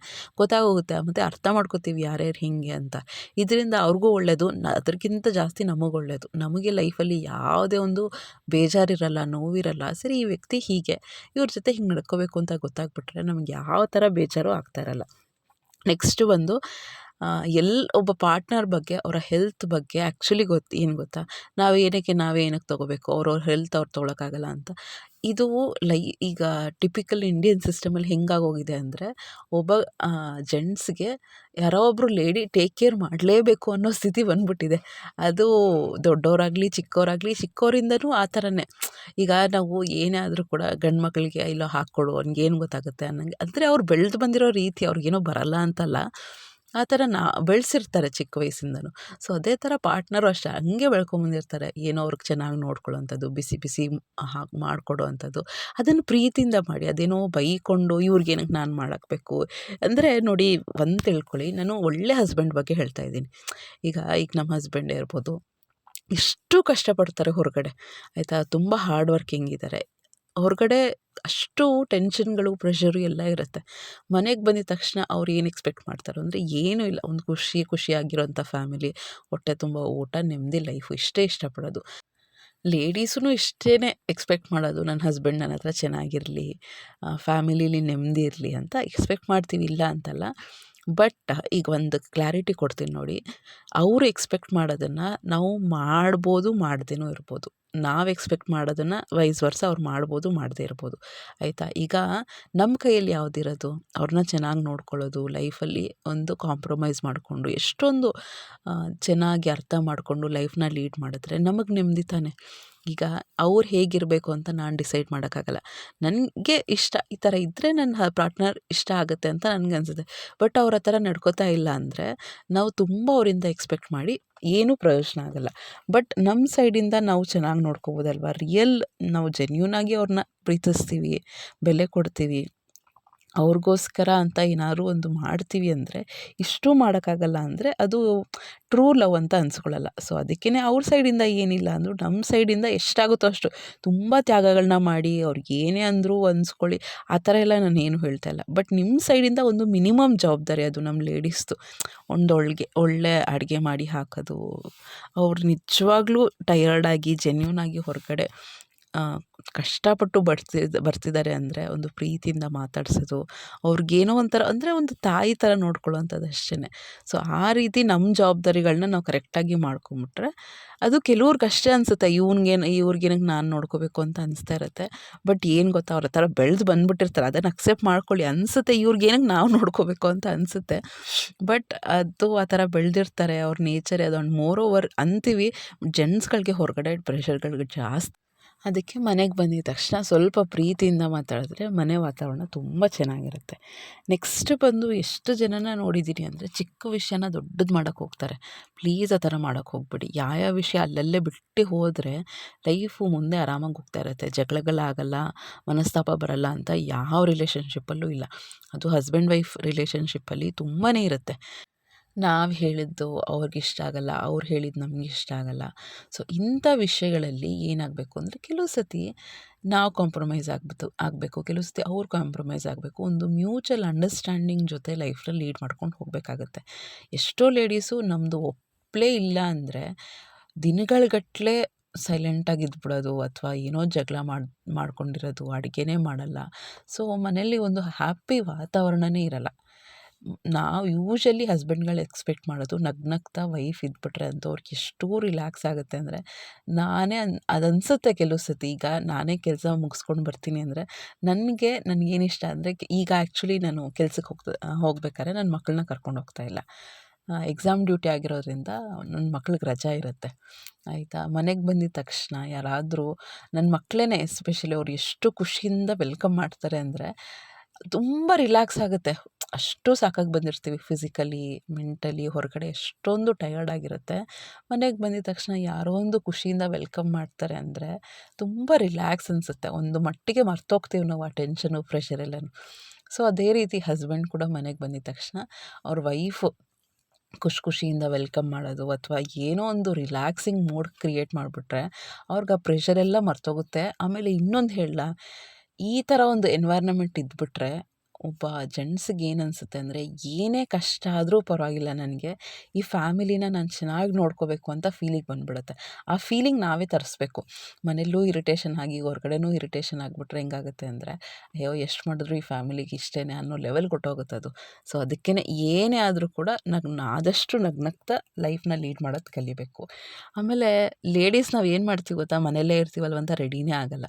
ಗೊತ್ತಾಗೋಗುತ್ತೆ. ಮತ್ತು ಅರ್ಥ ಮಾಡ್ಕೋತೀವಿ ಯಾರ್ಯಾರು ಹೀಗೆ ಅಂತ. ಇದರಿಂದ ಅವ್ರಿಗೂ ಒಳ್ಳೆಯದು ಅದಕ್ಕಿಂತ ಜಾಸ್ತಿ ನಮಗೆ ಒಳ್ಳೆಯದು ನಮಗೆ ಲೈಫಲ್ಲಿ ಯಾವುದೇ ಒಂದು ಬೇಜಾರಿರಲ್ಲ, ನೋವಿರಲ್ಲ, ಸರಿ ಈ ವ್ಯಕ್ತಿ ಹೀಗೆ, ಇವ್ರ ಜೊತೆ ಹಿಂಗೆ ನಡ್ಕೋಬೇಕು ಅಂತ ಗೊತ್ತಾಗ್ಬಿಟ್ರೆ ನಮ್ಗೆ ಯಾವ ಥರ ಬೇಜಾರು ಆಗ್ತಾ ಇರಲ್ಲ. ನೆಕ್ಸ್ಟು ಬಂದು ಎಲ್ಲಿ ಒಬ್ಬ ಪಾರ್ಟ್ನರ್ ಬಗ್ಗೆ, ಅವರ ಹೆಲ್ತ್ ಬಗ್ಗೆ ಆ್ಯಕ್ಚುಲಿ ಗೊತ್ತು ಏನು ಗೊತ್ತಾ? ನಾವು ಏನಕ್ಕೆ ನಾವೇ ಏನಕ್ಕೆ ತೊಗೋಬೇಕು? ಅವ್ರವ್ರ ಹೆಲ್ತ್ ಅವ್ರು ತೊಗೊಳಕ್ಕಾಗಲ್ಲ ಅಂತ. ಇದು ಲೈ, ಈಗ ಟಿಪಿಕಲ್ ಇಂಡಿಯನ್ ಸಿಸ್ಟಮಲ್ಲಿ ಹೆಂಗಾಗೋಗಿದೆ ಅಂದರೆ ಒಬ್ಬ ಜೆಂಟ್ಸ್ಗೆ ಯಾರೋ ಒಬ್ಬರು ಲೇಡಿ ಟೇಕ್ ಕೇರ್ ಮಾಡಲೇಬೇಕು ಅನ್ನೋ ಸ್ಥಿತಿ ಬಂದ್ಬಿಟ್ಟಿದೆ. ಅದು ದೊಡ್ಡವರಾಗಲಿ ಚಿಕ್ಕವರಾಗಲಿ ಚಿಕ್ಕವರಿಂದನೂ ಆ ಥರನೇ ಈಗ ನಾವು ಏನೇ ಆದರೂ ಕೂಡ ಗಂಡು ಮಕ್ಕಳಿಗೆ ಇಲ್ಲ ಹಾಕ್ಕೊಡು, ಅವ್ನಿಗೇನು ಗೊತ್ತಾಗುತ್ತೆ? ಅನ್ನಂಗೆ, ಅಂದರೆ ಅವ್ರು ಬೆಳೆದು ಬಂದಿರೋ ರೀತಿ ಅವ್ರಿಗೇನೋ ಬರಲ್ಲ ಅಂತಲ್ಲ. ಆ ಥರ ನಾ ಬೆಳೆಸಿರ್ತಾರೆ ಚಿಕ್ಕ ವಯಸ್ಸಿಂದಲೂ ಸೊ, ಅದೇ ಥರ ಪಾರ್ಟ್ನರು ಅಷ್ಟೇ, ಹಂಗೆ ಬೆಳ್ಕೊಂಬಂದಿರ್ತಾರೆ ಏನೋ ಅವ್ರಿಗೆ ಚೆನ್ನಾಗಿ ನೋಡ್ಕೊಳ್ಳೋವಂಥದ್ದು, ಬಿಸಿ ಬಿಸಿ ಹಾಕಿ ಮಾಡಿಕೊಡೋ ಅಂಥದ್ದು ಅದನ್ನು ಪ್ರೀತಿಯಿಂದ ಮಾಡಿ, ಅದೇನೋ ಬೈಕೊಂಡು ಇವ್ರಿಗೇನಕ್ಕೆ ನಾನು ಮಾಡಾಕಬೇಕು? ಅಂದರೆ ನೋಡಿ, ಒಂದು ತಿಳ್ಕೊಳ್ಳಿ, ನಾನು ಒಳ್ಳೆ ಹಸ್ಬೆಂಡ್ ಬಗ್ಗೆ ಹೇಳ್ತಾ ಇದ್ದೀನಿ. ಈಗ ಈಗ ನಮ್ಮ ಹಸ್ಬೆಂಡೇ ಇರ್ಬೋದು. ಎಷ್ಟು ಕಷ್ಟಪಡ್ತಾರೆ ಹೊರಗಡೆ. ಆಯಿತಾ? ತುಂಬ ಹಾರ್ಡ್ ವರ್ಕಿಂಗ್ ಇದ್ದಾರೆ ಹೊರಗಡೆ ಅಷ್ಟು ಟೆನ್ಷನ್ಗಳು, ಪ್ರೆಷರು ಎಲ್ಲ ಇರುತ್ತೆ. ಮನೆಗೆ ಬಂದಿದ ತಕ್ಷಣ ಅವ್ರು ಏನು ಎಕ್ಸ್ಪೆಕ್ಟ್ ಮಾಡ್ತಾರೆ, ಅಂದರೆ ಏನೂ ಇಲ್ಲ. ಒಂದು ಖುಷಿ ಖುಷಿಯಾಗಿರೋಂಥ ಫ್ಯಾಮಿಲಿ, ಹೊಟ್ಟೆ ತುಂಬ ಊಟ, ನೆಮ್ಮದಿ ಲೈಫು, ಇಷ್ಟೇ ಇಷ್ಟಪಡೋದು. ಲೇಡೀಸೂ ಇಷ್ಟೇ ಎಕ್ಸ್ಪೆಕ್ಟ್ ಮಾಡೋದು ನನ್ನ ಹಸ್ಬೆಂಡ್ ನನ್ನ ಹತ್ರ ಚೆನ್ನಾಗಿರಲಿ ಫ್ಯಾಮಿಲೀಲಿ ನೆಮ್ಮದಿ ಇರಲಿ ಅಂತ. ಎಕ್ಸ್ಪೆಕ್ಟ್ ಮಾಡ್ತೀವಿ ಇಲ್ಲ ಅಂತಲ್ಲ. ಬಟ್ ಈಗ ಒಂದು ಕ್ಲಾರಿಟಿ ಕೊಡ್ತೀನಿ ನೋಡಿ. ಅವರು ಎಕ್ಸ್ಪೆಕ್ಟ್ ಮಾಡೋದನ್ನು ನಾವು ಮಾಡ್ಬೋದು ಮಾಡ್ದೇನೂ ಇರ್ಬೋದು. ನಾವು ಎಕ್ಸ್ಪೆಕ್ಟ್ ಮಾಡೋದನ್ನು ವೈಸ್ ವರ್ಷ ಅವ್ರು ಮಾಡ್ಬೋದು ಮಾಡದೇ ಇರ್ಬೋದು. ಆಯಿತಾ? ಈಗ ನಮ್ಮ ಕೈಯಲ್ಲಿ ಯಾವುದಿರೋದು? ಅವ್ರನ್ನ ಚೆನ್ನಾಗಿ ನೋಡ್ಕೊಳ್ಳೋದು ಲೈಫಲ್ಲಿ ಒಂದು ಕಾಂಪ್ರಮೈಸ್ ಮಾಡಿಕೊಂಡು, ಎಷ್ಟೊಂದು ಚೆನ್ನಾಗಿ ಅರ್ಥ ಮಾಡಿಕೊಂಡು ಲೈಫ್ನ ಲೀಡ್ ಮಾಡಿದ್ರೆ ನಮಗೆ ನೆಮ್ಮದಿ ತಾನೆ? ಈಗ ಅವ್ರು ಹೇಗಿರಬೇಕು ಅಂತ ನಾನು ಡಿಸೈಡ್ ಮಾಡೋಕ್ಕಾಗಲ್ಲ. ನನಗೆ ಇಷ್ಟ ಈ ಥರ ಇದ್ದರೆ ನನ್ನ ಪಾರ್ಟ್ನರ್ ಇಷ್ಟ ಆಗುತ್ತೆ ಅಂತ ಅನ್ಸುತ್ತೆ ಬಟ್ ಅವ್ರ ಥರ ನಡ್ಕೋತಾ ಇಲ್ಲ ಅಂದರೆ ನಾವು ತುಂಬ ಅವರಿಂದ ಎಕ್ಸ್ಪೆಕ್ಟ್ ಮಾಡಿ ಏನೂ ಪ್ರಯೋಜನ ಆಗೋಲ್ಲ. ಬಟ್ ನಮ್ಮ ಸೈಡಿಂದ ನಾವು ಚೆನ್ನಾಗಿ ನೋಡ್ಕೋಬೋದಲ್ವ? ರಿಯಲ್ ನಾವು ಜೆನ್ಯೂನಾಗಿ ಅವ್ರನ್ನ ಪ್ರೀತಿಸ್ತೀವಿ, ಬೆಲೆ ಕೊಡ್ತೀವಿ ಅವ್ರಿಗೋಸ್ಕರ ಅಂತ ಏನಾದ್ರು ಒಂದು ಮಾಡ್ತೀವಿ ಅಂದರೆ, ಇಷ್ಟು ಮಾಡೋಕ್ಕಾಗಲ್ಲ ಅಂದರೆ ಅದು ಟ್ರೂ ಲವ್ ಅಂತ ಅನ್ಸ್ಕೊಳ್ಳಲ್ಲ ಸೊ ಅದಕ್ಕೇ ಅವ್ರ ಸೈಡಿಂದ ಏನಿಲ್ಲ ಅಂದರೂ ನಮ್ಮ ಸೈಡಿಂದ ಎಷ್ಟಾಗುತ್ತೋ ಅಷ್ಟು ತುಂಬ ತ್ಯಾಗಗಳನ್ನ ಮಾಡಿ, ಅವ್ರಿಗೆ ಏನೇ ಅಂದರೂ ಅನ್ಸ್ಕೊಳ್ಳಿ. ಆ ಥರ ಎಲ್ಲ ನಾನು ಏನು ಹೇಳ್ತಾ ಇಲ್ಲ. ಬಟ್ ನಿಮ್ಮ ಸೈಡಿಂದ ಒಂದು ಮಿನಿಮಮ್ ಜವಾಬ್ದಾರಿ ಅದು ನಮ್ಮ ಲೇಡೀಸ್ದು ಒಂದೊಳ್ಗೆ, ಒಳ್ಳೆ ಅಡುಗೆ ಮಾಡಿ ಹಾಕೋದು. ಅವ್ರು ನಿಜವಾಗ್ಲೂ ಟಯರ್ಡಾಗಿ ಜೆನ್ಯೂನಾಗಿ ಹೊರಗಡೆ ಕಷ್ಟಪಟ್ಟು ಬಡ್ತಿದ್ ಬರ್ತಿದ್ದಾರೆ ಅಂದರೆ ಒಂದು ಪ್ರೀತಿಯಿಂದ ಮಾತಾಡಿಸೋದು, ಅವ್ರಿಗೇನೋ ಒಂಥರ, ಅಂದರೆ ಒಂದು ತಾಯಿ ಥರ ನೋಡ್ಕೊಳ್ಳೋವಂಥದ್ದು ಅಷ್ಟೇ ಸೊ ಆ ರೀತಿ ನಮ್ಮ ಜವಾಬ್ದಾರಿಗಳನ್ನ ನಾವು ಕರೆಕ್ಟಾಗಿ ಮಾಡ್ಕೊಂಬಿಟ್ರೆ ಅದು ಕೆಲವ್ರಿಗೆ ಅಷ್ಟೇ ಅನಿಸುತ್ತೆ, ಇವ್ನಿಗೇನು ಇವ್ರಿಗೇನಕ್ಕೆ ನಾನು ನೋಡ್ಕೋಬೇಕು ಅಂತ ಅನಿಸ್ತಾ ಇರುತ್ತೆ. ಬಟ್ ಏನು ಗೊತ್ತಾ, ಅವ್ರ ಥರ ಬೆಳೆದು ಬಂದುಬಿಟ್ಟಿರ್ತಾರೆ, ಅದನ್ನು ಅಕ್ಸೆಪ್ಟ್ ಮಾಡ್ಕೊಳ್ಳಿ, ಅನಿಸುತ್ತೆ ಇವ್ರಿಗೇನಕ್ಕೆ ನಾವು ನೋಡ್ಕೋಬೇಕು ಅಂತ ಅನಿಸುತ್ತೆ. ಬಟ್ ಅದು ಆ ಥರ ಬೆಳೆದಿರ್ತಾರೆ, ಅವ್ರ ನೇಚರ್ ಅದೊಂದು ಮೋರ್ ಓವರ್ ಅಂತೀವಿ ಜೆಂಟ್ಸ್ಗಳಿಗೆ ಹೊರಗಡೆ ಪ್ರೆಷರ್ಗಳಿಗೆ ಜಾಸ್ತಿ ಅದಕ್ಕೆ ಮನೆಗೆ ಬಂದಿದ ತಕ್ಷಣ ಸ್ವಲ್ಪ ಪ್ರೀತಿಯಿಂದ ಮಾತಾಡಿದ್ರೆ ಮನೆ ವಾತಾವರಣ ತುಂಬ ಚೆನ್ನಾಗಿರುತ್ತೆ. ನೆಕ್ಸ್ಟ್ ಬಂದು ಎಷ್ಟು ಜನನ ನೋಡಿದ್ದೀನಿ ಅಂದರೆ ಚಿಕ್ಕ ವಿಷಯನ ದೊಡ್ಡದು ಮಾಡೋಕ್ಕೆ ಹೋಗ್ತಾರೆ. ಪ್ಲೀಸ್ ಆ ಥರ ಮಾಡೋಕ್ಕೆ ಹೋಗ್ಬೇಡಿ. ಯಾವ ವಿಷಯ ಅಲ್ಲಲ್ಲೇ ಬಿಟ್ಟು ಹೋದರೆ ಲೈಫು ಮುಂದೆ ಆರಾಮಾಗಿ ಹೋಗ್ತಾ ಇರುತ್ತೆ. ಜಗಳಗಳಾಗಲ್ಲ ಮನಸ್ತಾಪ ಬರಲ್ಲ ಅಂತ ಯಾವ ರಿಲೇಷನ್ಶಿಪ್ಪಲ್ಲೂ ಇಲ್ಲ. ಅದು ಹಸ್ಬೆಂಡ್ ವೈಫ್ ರಿಲೇಷನ್ಶಿಪ್ಪಲ್ಲಿ ತುಂಬಾ ಇರುತ್ತೆ. ನಾವು ಹೇಳಿದ್ದು ಅವ್ರಿಗಿಷ್ಟ ಆಗಲ್ಲ, ಅವ್ರು ಹೇಳಿದ್ದು ನಮ್ಗೆ ಇಷ್ಟ ಆಗಲ್ಲ. ಸೊ ಇಂಥ ವಿಷಯಗಳಲ್ಲಿ ಏನಾಗಬೇಕು ಅಂದರೆ ಕೆಲವು ಸತಿ ನಾವು ಕಾಂಪ್ರಮೈಸ್ ಆಗ್ಬಿಟ್ಟು, ಆಗಬೇಕು. ಕೆಲವು ಸತಿ ಅವ್ರು ಕಾಂಪ್ರಮೈಸ್ ಆಗಬೇಕು. ಒಂದು ಮ್ಯೂಚುವಲ್ ಅಂಡರ್ಸ್ಟ್ಯಾಂಡಿಂಗ್ ಜೊತೆ ಲೈಫ್ನ ಲೀಡ್ ಮಾಡ್ಕೊಂಡು ಹೋಗಬೇಕಾಗತ್ತೆ. ಎಷ್ಟೋ ಲೇಡೀಸು ನಮ್ಮದು ಒಪ್ಪಲೇ ಇಲ್ಲ ಅಂದರೆ ದಿನಗಳಗಟ್ಲೆ ಸೈಲೆಂಟಾಗಿ ಇದ್ಬಿಡೋದು ಅಥವಾ ಏನೋ ಜಗಳ ಮಾಡಿ, ಮಾಡ್ಕೊಂಡಿರೋದು, ಅಡುಗೆನೇ ಮಾಡಲ್ಲ. ಸೊ ಮನೆಯಲ್ಲಿ ಒಂದು ಹ್ಯಾಪಿ ವಾತಾವರಣವೇ ಇರಲ್ಲ. ನಾವು ಯೂಶಲಿ ಹಸ್ಬೆಂಡ್ಗಳು ಎಕ್ಸ್ಪೆಕ್ಟ್ ಮಾಡೋದು ನಗ್ನಗ್ತಾ ವೈಫ್ ಇದ್ಬಿಟ್ರೆ ಅಂತ ಅವ್ರಿಗೆ ಎಷ್ಟು ರಿಲ್ಯಾಕ್ಸ್ ಆಗುತ್ತೆ ಅಂದರೆ ನಾನೇ ಅನ್ ಅದು ಅನಿಸುತ್ತೆ ಕೆಲವು ಸತಿ. ಈಗ ನಾನೇ ಕೆಲಸ ಮುಗಿಸ್ಕೊಂಡು ಬರ್ತೀನಿ ಅಂದರೆ ನನಗೆ ನನಗೇನಿಷ್ಟ ಅಂದರೆ ಈಗ ಆ್ಯಕ್ಚುಲಿ ನಾನು ಕೆಲ್ಸಕ್ಕೆ ಹೋಗ್ತಾ, ಹೋಗ್ಬೇಕಾದ್ರೆ ನನ್ನ ಮಕ್ಕಳನ್ನ ಕರ್ಕೊಂಡು ಹೋಗ್ತಾ ಇಲ್ಲ. ಎಕ್ಸಾಮ್ ಡ್ಯೂಟಿ ಆಗಿರೋದ್ರಿಂದ ನನ್ನ ಮಕ್ಳಿಗೆ ರಜಾ ಇರುತ್ತೆ. ಆಯಿತಾ? ಮನೆಗೆ ಬಂದಿದ ತಕ್ಷಣ ಯಾರಾದರೂ ನನ್ನ ಮಕ್ಕಳೇ ಎಸ್ಪೆಷಲಿ ಅವ್ರು ಎಷ್ಟು ಖುಷಿಯಿಂದ ವೆಲ್ಕಮ್ ಮಾಡ್ತಾರೆ ಅಂದರೆ ತುಂಬ ರಿಲ್ಯಾಕ್ಸ್ ಆಗುತ್ತೆ. ಅಷ್ಟು ಸಾಕಾಗಿ ಬಂದಿರ್ತೀವಿ ಫಿಸಿಕಲಿ, ಮೆಂಟಲಿ, ಹೊರಗಡೆ ಎಷ್ಟೊಂದು ಟಯರ್ಡ್ ಆಗಿರುತ್ತೆ. ಮನೆಗೆ ಬಂದಿದ ತಕ್ಷಣ ಯಾರೋ ಒಂದು ಖುಷಿಯಿಂದ ವೆಲ್ಕಮ್ ಮಾಡ್ತಾರೆ ಅಂದರೆ ತುಂಬ ರಿಲ್ಯಾಕ್ಸ್ ಅನಿಸುತ್ತೆ. ಒಂದು ಮಟ್ಟಿಗೆ ಮರ್ತೋಗ್ತೀವಿ ನಾವು ಆ ಟೆನ್ಷನು, ಪ್ರೆಷರ್ ಎಲ್ಲನೂ. ಸೊ, ಅದೇ ರೀತಿ ಹಸ್ಬೆಂಡ್ ಕೂಡ ಮನೆಗೆ ಬಂದಿದ ತಕ್ಷಣ ಅವ್ರ ವೈಫು ಖುಷಿ ಖುಷಿಯಿಂದ ವೆಲ್ಕಮ್ ಮಾಡೋದು ಅಥವಾ ಏನೋ ಒಂದು ರಿಲ್ಯಾಕ್ಸಿಂಗ್ ಮೂಡ್ ಕ್ರಿಯೇಟ್ ಮಾಡಿಬಿಟ್ರೆ ಅವ್ರಿಗೆ ಆ ಪ್ರೆಷರೆಲ್ಲ ಮರ್ತೋಗುತ್ತೆ. ಆಮೇಲೆ ಇನ್ನೊಂದು ಹೇಳಲ್ಲ ಈ ಥರ ಒಂದು ಎನ್ವೈರ್ನಮೆಂಟ್ ಇದ್ಬಿಟ್ರೆ ಒಬ್ಬ ಜೆಂಟ್ಸ್ಗೆ ಏನು ಅನಿಸುತ್ತೆ ಅಂದರೆ, ಏನೇ ಕಷ್ಟ ಆದರೂ ಪರವಾಗಿಲ್ಲ ನನಗೆ. ಈ ಫ್ಯಾಮಿಲಿನ ನಾನು ಚೆನ್ನಾಗಿ ನೋಡ್ಕೋಬೇಕು ಅಂತ ಫೀಲಿಂಗ್ ಬಂದುಬಿಡುತ್ತೆ. ಆ ಫೀಲಿಂಗ್ ನಾವೇ ತರಿಸ್ಬೇಕು. ಮನೆಯಲ್ಲೂ ಇರಿಟೇಷನ್ ಆಗಿ, ಹೊರ್ಗಡೆನೂ ಇರಿಟೇಷನ್ ಆಗಿಬಿಟ್ರೆ ಹೆಂಗಾಗುತ್ತೆ ಅಂದರೆ, ಅಯ್ಯೋ ಎಷ್ಟು ಮಾಡಿದ್ರು ಈ ಫ್ಯಾಮಿಲಿಗೆ ಇಷ್ಟೇ ಅನ್ನೋ ಲೆವೆಲ್ ಕೊಟ್ಟೋಗುತ್ತೆ ಅದು. ಸೊ ಅದಕ್ಕೇ ಏನೇ ಆದರೂ ಕೂಡ ನಗ್ನ, ಆದಷ್ಟು ನಗ್ನಗ್ತಾ ಲೈಫ್ನ ಲೀಡ್ ಮಾಡೋದು ಕಲಿಬೇಕು. ಆಮೇಲೆ ಲೇಡೀಸ್ ನಾವು ಏನು ಮಾಡ್ತೀವಿ ಗೊತ್ತಾ? ಮನೆಯಲ್ಲೇ ಇರ್ತೀವಲ್ವ ಅಂತ ರೆಡಿನೇ ಆಗಲ್ಲ.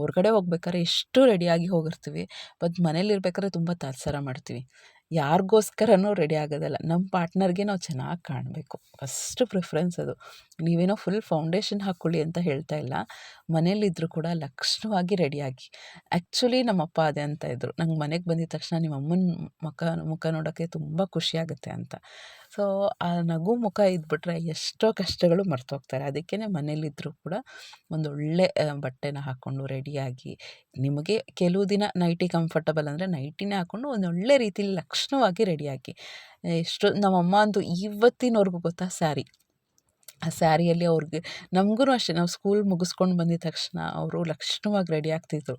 ಹೊರಗಡೆ ಹೋಗ್ಬೇಕಾದ್ರೆ ಎಷ್ಟು ರೆಡಿಯಾಗಿ ಹೋಗಿರ್ತೀವಿ, ಬಟ್ ಮನೇಲಿರ್ಬೇಕಾದ್ರೆ ತುಂಬ ತಾತ್ಸಾರ ಮಾಡ್ತೀವಿ. ಯಾರಿಗೋಸ್ಕರನೂ ರೆಡಿ ಆಗೋದಲ್ಲ. ನಮ್ಮ ಪಾರ್ಟ್ನರ್ಗೆ ನಾವು ಚೆನ್ನಾಗಿ ಕಾಣಬೇಕು. ಫಸ್ಟ್ ಪ್ರಿಫ್ರೆನ್ಸ್ ಅದು. ನೀವೇನೋ ಫುಲ್ ಫೌಂಡೇಶನ್ ಹಾಕ್ಕೊಳ್ಳಿ ಅಂತ ಹೇಳ್ತಾ ಇಲ್ಲ. ಮನೇಲಿದ್ದರೂ ಕೂಡ ಲಕ್ಷಣವಾಗಿ ರೆಡಿಯಾಗಿ ಆ್ಯಕ್ಚುಲಿ ನಮ್ಮಪ್ಪ ಅದೇ ಅಂತ ಇದ್ದರು ನಂಗೆ ಮನೆಗೆ ಬಂದಿದ ತಕ್ಷಣ ನಿಮ್ಮ ಅಮ್ಮನ ಮುಖ ಮುಖ ನೋಡೋಕ್ಕೆ ತುಂಬ ಖುಷಿಯಾಗುತ್ತೆ ಅಂತ. ಸೊ, ಆ ನಗು ಮುಖ ಇದ್ಬಿಟ್ರೆ ಎಷ್ಟೋ ಕಷ್ಟಗಳು ಮರ್ತೋಗ್ತಾರೆ. ಅದಕ್ಕೇ ಮನೇಲಿದ್ದರೂ ಕೂಡ ಒಂದು ಒಳ್ಳೆ ಬಟ್ಟೆನ ಹಾಕ್ಕೊಂಡು ರೆಡಿಯಾಗಿ ನಿಮಗೆ ಕೆಲವು ದಿನ ನೈಟಿ ಕಂಫರ್ಟಬಲ್ ಅಂದರೆ ನೈಟಿನೇ ಹಾಕ್ಕೊಂಡು ಒಂದು ಒಳ್ಳೆ ರೀತಿಲಿ ಲಕ್ಷಣವಾಗಿ ರೆಡಿಯಾಗಿ. ಎಷ್ಟು, ನಮ್ಮಮ್ಮ ಅಂತೂ ಇವತ್ತಿನವರೆಗೂ ಗೊತ್ತಾ, ಸ್ಯಾರಿ. ಆ ಸ್ಯಾರಿಯಲ್ಲಿ ಅವ್ರಿಗೆ ನಮಗೂ ಅಷ್ಟೇ, ನಾವು ಸ್ಕೂಲ್ ಮುಗಿಸ್ಕೊಂಡು ಬಂದಿದ ತಕ್ಷಣ ಅವರು ಲಕ್ಷಣವಾಗಿ ರೆಡಿ ಆಗ್ತಿದ್ರು.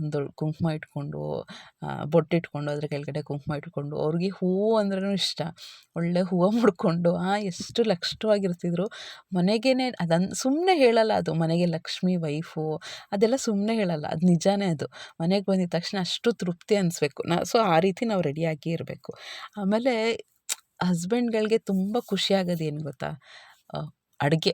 ಒಂದು ಕುಂಕುಮ ಇಟ್ಕೊಂಡು ಬೊಟ್ಟಿಟ್ಕೊಂಡು ಅದ್ರ ಕೆಳಗಡೆ ಕುಂಕುಮ ಇಟ್ಕೊಂಡು, ಅವ್ರಿಗೆ ಹೂವು ಅಂದ್ರೂ ಇಷ್ಟ. ಒಳ್ಳೆ ಹೂವು ಮುಡ್ಕೊಂಡು ಎಷ್ಟು ಲಕ್ಷಣವಾಗಿರ್ತಿದ್ರು ಮನೆಗೇ ಅದನ್ನು ಸುಮ್ಮನೆ ಹೇಳಲ್ಲ ಅದು, ಮನೆಗೆ ಲಕ್ಷ್ಮಿ, ವೈಫು, ಅದೆಲ್ಲ ಸುಮ್ಮನೆ ಹೇಳಲ್ಲ, ಅದು ನಿಜಾನೇ ಅದು. ಮನೆಗೆ ಬಂದಿದ ತಕ್ಷಣ ಅಷ್ಟು ತೃಪ್ತಿ ಅನಿಸ್ಬೇಕು. ನಾ, ಸೊ, ಆ ರೀತಿ ನಾವು ರೆಡಿಯಾಗಿ ಇರಬೇಕು. ಆಮೇಲೆ, ಹಸ್ಬೆಂಡ್ಗಳಿಗೆ ತುಂಬ ಖುಷಿ ಏನು ಗೊತ್ತಾ? ಅಡುಗೆ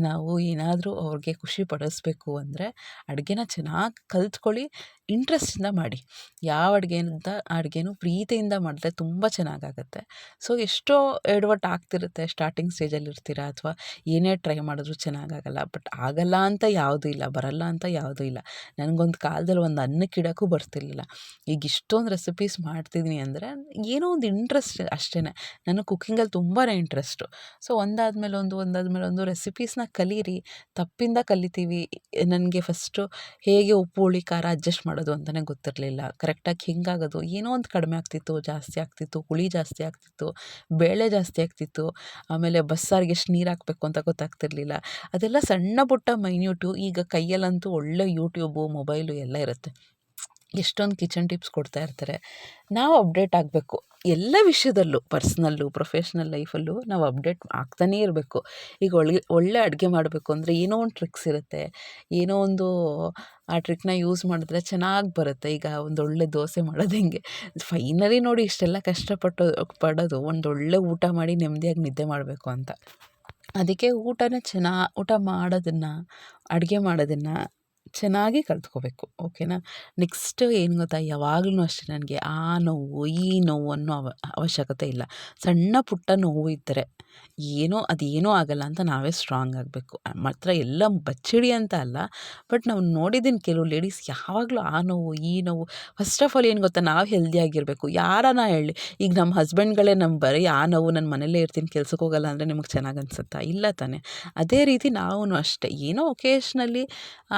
ನಾವು ಏನಾದರೂ ಅವ್ರಿಗೆ ಖುಷಿ ಪಡಿಸ್ಬೇಕು ಅಂದರೆ ಅಡುಗೆನ ಚೆನ್ನಾಗಿ ಕಲ್ತ್ಕೊಳ್ಳಿ. ಇಂಟ್ರೆಸ್ಟಿಂದ ಮಾಡಿ. ಯಾವ ಅಡುಗೆ ಅಂತ ಅಡುಗೆನೂ ಪ್ರೀತಿಯಿಂದ ಮಾಡಿದ್ರೆ ತುಂಬ ಚೆನ್ನಾಗಾಗುತ್ತೆ. ಸೊ, ಎಷ್ಟೋ ಎಡವಟ್ಟು ಆಗ್ತಿರುತ್ತೆ ಸ್ಟಾರ್ಟಿಂಗ್ ಸ್ಟೇಜಲ್ಲಿ ಇರ್ತೀರ ಅಥವಾ ಏನೇ ಟ್ರೈ ಮಾಡಿದ್ರು ಚೆನ್ನಾಗಾಗಲ್ಲ. ಬಟ್ ಆಗಲ್ಲ ಅಂತ ಯಾವುದೂ ಇಲ್ಲ, ಬರಲ್ಲ ಅಂತ ಯಾವುದೂ ಇಲ್ಲ. ನನಗೊಂದು ಕಾಲದಲ್ಲಿ ಒಂದು ಅನ್ನಕ್ಕಿಡೋಕ್ಕೂ ಬರ್ತಿರ್ಲಿಲ್ಲ. ಈಗ ಇಷ್ಟೊಂದು ರೆಸಿಪೀಸ್ ಮಾಡ್ತಿದ್ದೀನಿ ಅಂದರೆ ಏನೋ ಒಂದು ಇಂಟ್ರೆಸ್ಟ್ ಅಷ್ಟೇ ನನಗೆ ಕುಕ್ಕಿಂಗಲ್ಲಿ ತುಂಬಾ ಇಂಟ್ರೆಸ್ಟು ಸೊ, ಒಂದಾದ್ಮೇಲೆ ಒಂದು ಒಂದಾದ್ಮೇಲೆ ಒಂದು ರೆಸಿಪೀಸ್ನ ಕಲೀರಿ. ತಪ್ಪಿಂದ ಕಲಿತೀವಿ. ನನಗೆ ಫಸ್ಟು ಹೇಗೆ ಉಪ್ಪು, ಹುಳಿ, ಖಾರ ಅಡ್ಜಸ್ಟ್ ಮಾಡೋದು ಅಂತಲೇ ಗೊತ್ತಿರಲಿಲ್ಲ. ಕರೆಕ್ಟಾಗಿ ಹಿಂಗಾಗೋದು, ಏನೋ ಒಂದು ಕಡಿಮೆ ಆಗ್ತಿತ್ತು, ಜಾಸ್ತಿ ಆಗ್ತಿತ್ತು, ಹುಳಿ ಜಾಸ್ತಿ ಆಗ್ತಿತ್ತು, ಬೇಳೆ ಜಾಸ್ತಿ ಆಗ್ತಿತ್ತು, ಆಮೇಲೆ ಬಸ್ಸಾರಿಗೆ ಎಷ್ಟು ನೀರು ಹಾಕಬೇಕು ಅಂತ ಗೊತ್ತಾಗ್ತಿರ್ಲಿಲ್ಲ. ಅದೆಲ್ಲ ಸಣ್ಣ ಪುಟ್ಟ ಮೈನ್ಯೂಟು, ಈಗ ಕೈಯಲ್ಲಂತೂ ಒಳ್ಳೆ ಯೂಟ್ಯೂಬು, ಮೊಬೈಲು ಎಲ್ಲ ಇರುತ್ತೆ. ಎಷ್ಟೊಂದು ಕಿಚನ್ ಟಿಪ್ಸ್ ಕೊಡ್ತಾ ಇರ್ತಾರೆ. ನಾವು ಅಪ್ಡೇಟ್ ಆಗಬೇಕು. ಎಲ್ಲ ವಿಷಯದಲ್ಲೂ, ಪರ್ಸ್ನಲ್ಲು, ಪ್ರೊಫೆಷ್ನಲ್ ಲೈಫಲ್ಲೂ ನಾವು ಅಪ್ಡೇಟ್ ಆಗ್ತಾನೇ ಇರಬೇಕು. ಈಗ ಒಳಗೆ, ಒಳ್ಳೆ ಅಡುಗೆ ಮಾಡಬೇಕು ಅಂದರೆ ಏನೋ ಒಂದು ಟ್ರಿಕ್ಸ್ ಇರುತ್ತೆ. ಏನೋ ಒಂದು, ಆ ಟ್ರಿಕ್ನ ಯೂಸ್ ಮಾಡಿದ್ರೆ ಚೆನ್ನಾಗಿ ಬರುತ್ತೆ. ಈಗ ಒಂದು ಒಳ್ಳೆ ದೋಸೆ ಮಾಡೋದು ಹೆಂಗೆ? ಫೈನಲಿ ನೋಡಿ ಇಷ್ಟೆಲ್ಲ ಕಷ್ಟಪಟ್ಟು ಪಡೋದು, ಒಂದು ಒಳ್ಳೆ ಊಟ ಮಾಡಿ ನೆಮ್ಮದಿಯಾಗಿ ನಿದ್ದೆ ಮಾಡಬೇಕು ಅಂತ. ಅದಕ್ಕೆ ಊಟನ ಚೆನ್ನಾಗಿ ಊಟ ಮಾಡೋದನ್ನು, ಅಡುಗೆ ಮಾಡೋದನ್ನು ಚೆನ್ನಾಗಿ ಕಲ್ತ್ಕೋಬೇಕು ಓಕೆನಾ? ನೆಕ್ಸ್ಟ್ ಏನು ಗೊತ್ತಾ? ಯಾವಾಗಲೂ ಅಷ್ಟೇ ನನಗೆ ಆ ನೋವು, ಈ ನೋವು ಅನ್ನೋ ಅವ, ಅವಶ್ಯಕತೆ ಇಲ್ಲ. ಸಣ್ಣ ಪುಟ್ಟ ನೋವು ಇದ್ದರೆ ಏನೋ ಅದೇನೂ ಆಗಲ್ಲ ಅಂತ ನಾವೇ ಸ್ಟ್ರಾಂಗ್ ಆಗಬೇಕು. ಮಾತ್ರ ಎಲ್ಲ ಬಚ್ಚಿಡಿ ಅಂತ ಅಲ್ಲ ಬಟ್ ನಾವು ನೋಡಿದ್ದೀನಿ ಕೆಲವು ಲೇಡೀಸ್ ಯಾವಾಗಲೂ ಆ ನೋವು, ಈ ನೋವು. ಫಸ್ಟ್ ಆಫ್ ಆಲ್ ಏನು ಗೊತ್ತಾ, ನಾವು ಹೆಲ್ದಿಯಾಗಿರಬೇಕು ಯಾರನ್ನ ಹೇಳಿ, ಈಗ ನಮ್ಮ ಹಸ್ಬೆಂಡ್ಗಳೇ ನಮ್ಮ ಬರೀ ಆ ನೋವು ನನ್ನ ಮನೇಲೇ ಇರ್ತೀನಿ ಕೆಲ್ಸಕ್ಕೆ ಹೋಗಲ್ಲ ಅಂದರೆ ನಿಮಗೆ ಚೆನ್ನಾಗಿ ಅನಿಸುತ್ತಾ? ಇಲ್ಲ ತಾನೇ. ಅದೇ ರೀತಿ ನಾವೂ ಅಷ್ಟೇ. ಏನೋ ಒಕೇಶ್ನಲ್ಲಿ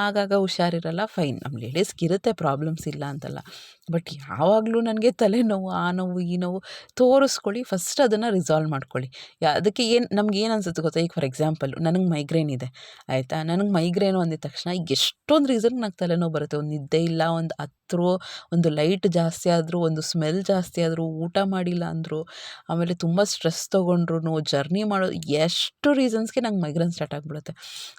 ಆಗಾಗ ಹುಷಾರಿರಲ್ಲ ಫೈನ್ ನಮ್ಮ ಲೇಡೀಸ್ಗೆ ಇರುತ್ತೆ ಪ್ರಾಬ್ಲಮ್ಸ್ ಇಲ್ಲ ಅಂತಲ್ಲ. ಬಟ್ ಯಾವಾಗಲೂ ನನಗೆ ತಲೆನೋವು, ಆ ನೋವು, ಈ ನೋವು, ತೋರಿಸ್ಕೊಳ್ಳಿ. ಫಸ್ಟ್ ಅದನ್ನು ರಿಸಾಲ್ವ್ ಮಾಡ್ಕೊಳ್ಳಿ. ಯಾ ಅದಕ್ಕೆ ಏನು, ನಮ್ಗೆ ಏನು ಅನ್ಸುತ್ತೆ ಗೊತ್ತಾ? ಈಗ ಫಾರ್ ಎಕ್ಸಾಂಪಲ್ ನನಗೆ ಮೈಗ್ರೇನ್ ಇದೆ, ಆಯಿತಾ? ನನಗೆ ಮೈಗ್ರೇನು ಅಂದಿದ ತಕ್ಷಣ ಎಷ್ಟೊಂದು ರೀಸನ್ ನಂಗೆ ತಲೆನೋವು ಬರುತ್ತೆ. ಒಂದು ನಿದ್ದೆ ಇಲ್ಲ, ಒಂದು ಹತ್ರ, ಒಂದು ಲೈಟ್ ಜಾಸ್ತಿ ಆದರೂ, ಒಂದು ಸ್ಮೆಲ್ ಜಾಸ್ತಿ ಆದರೂ, ಊಟ ಮಾಡಿಲ್ಲ ಅಂದರು, ಆಮೇಲೆ ತುಂಬ ಸ್ಟ್ರೆಸ್ ತೊಗೊಂಡ್ರು ಜರ್ನಿ ಮಾಡೋ ಎಷ್ಟು ರೀಸನ್ಸ್ಗೆ ನಂಗೆ ಮೈಗ್ರೇನ್ ಸ್ಟಾರ್ಟ್ ಆಗಿಬಿಡುತ್ತೆ.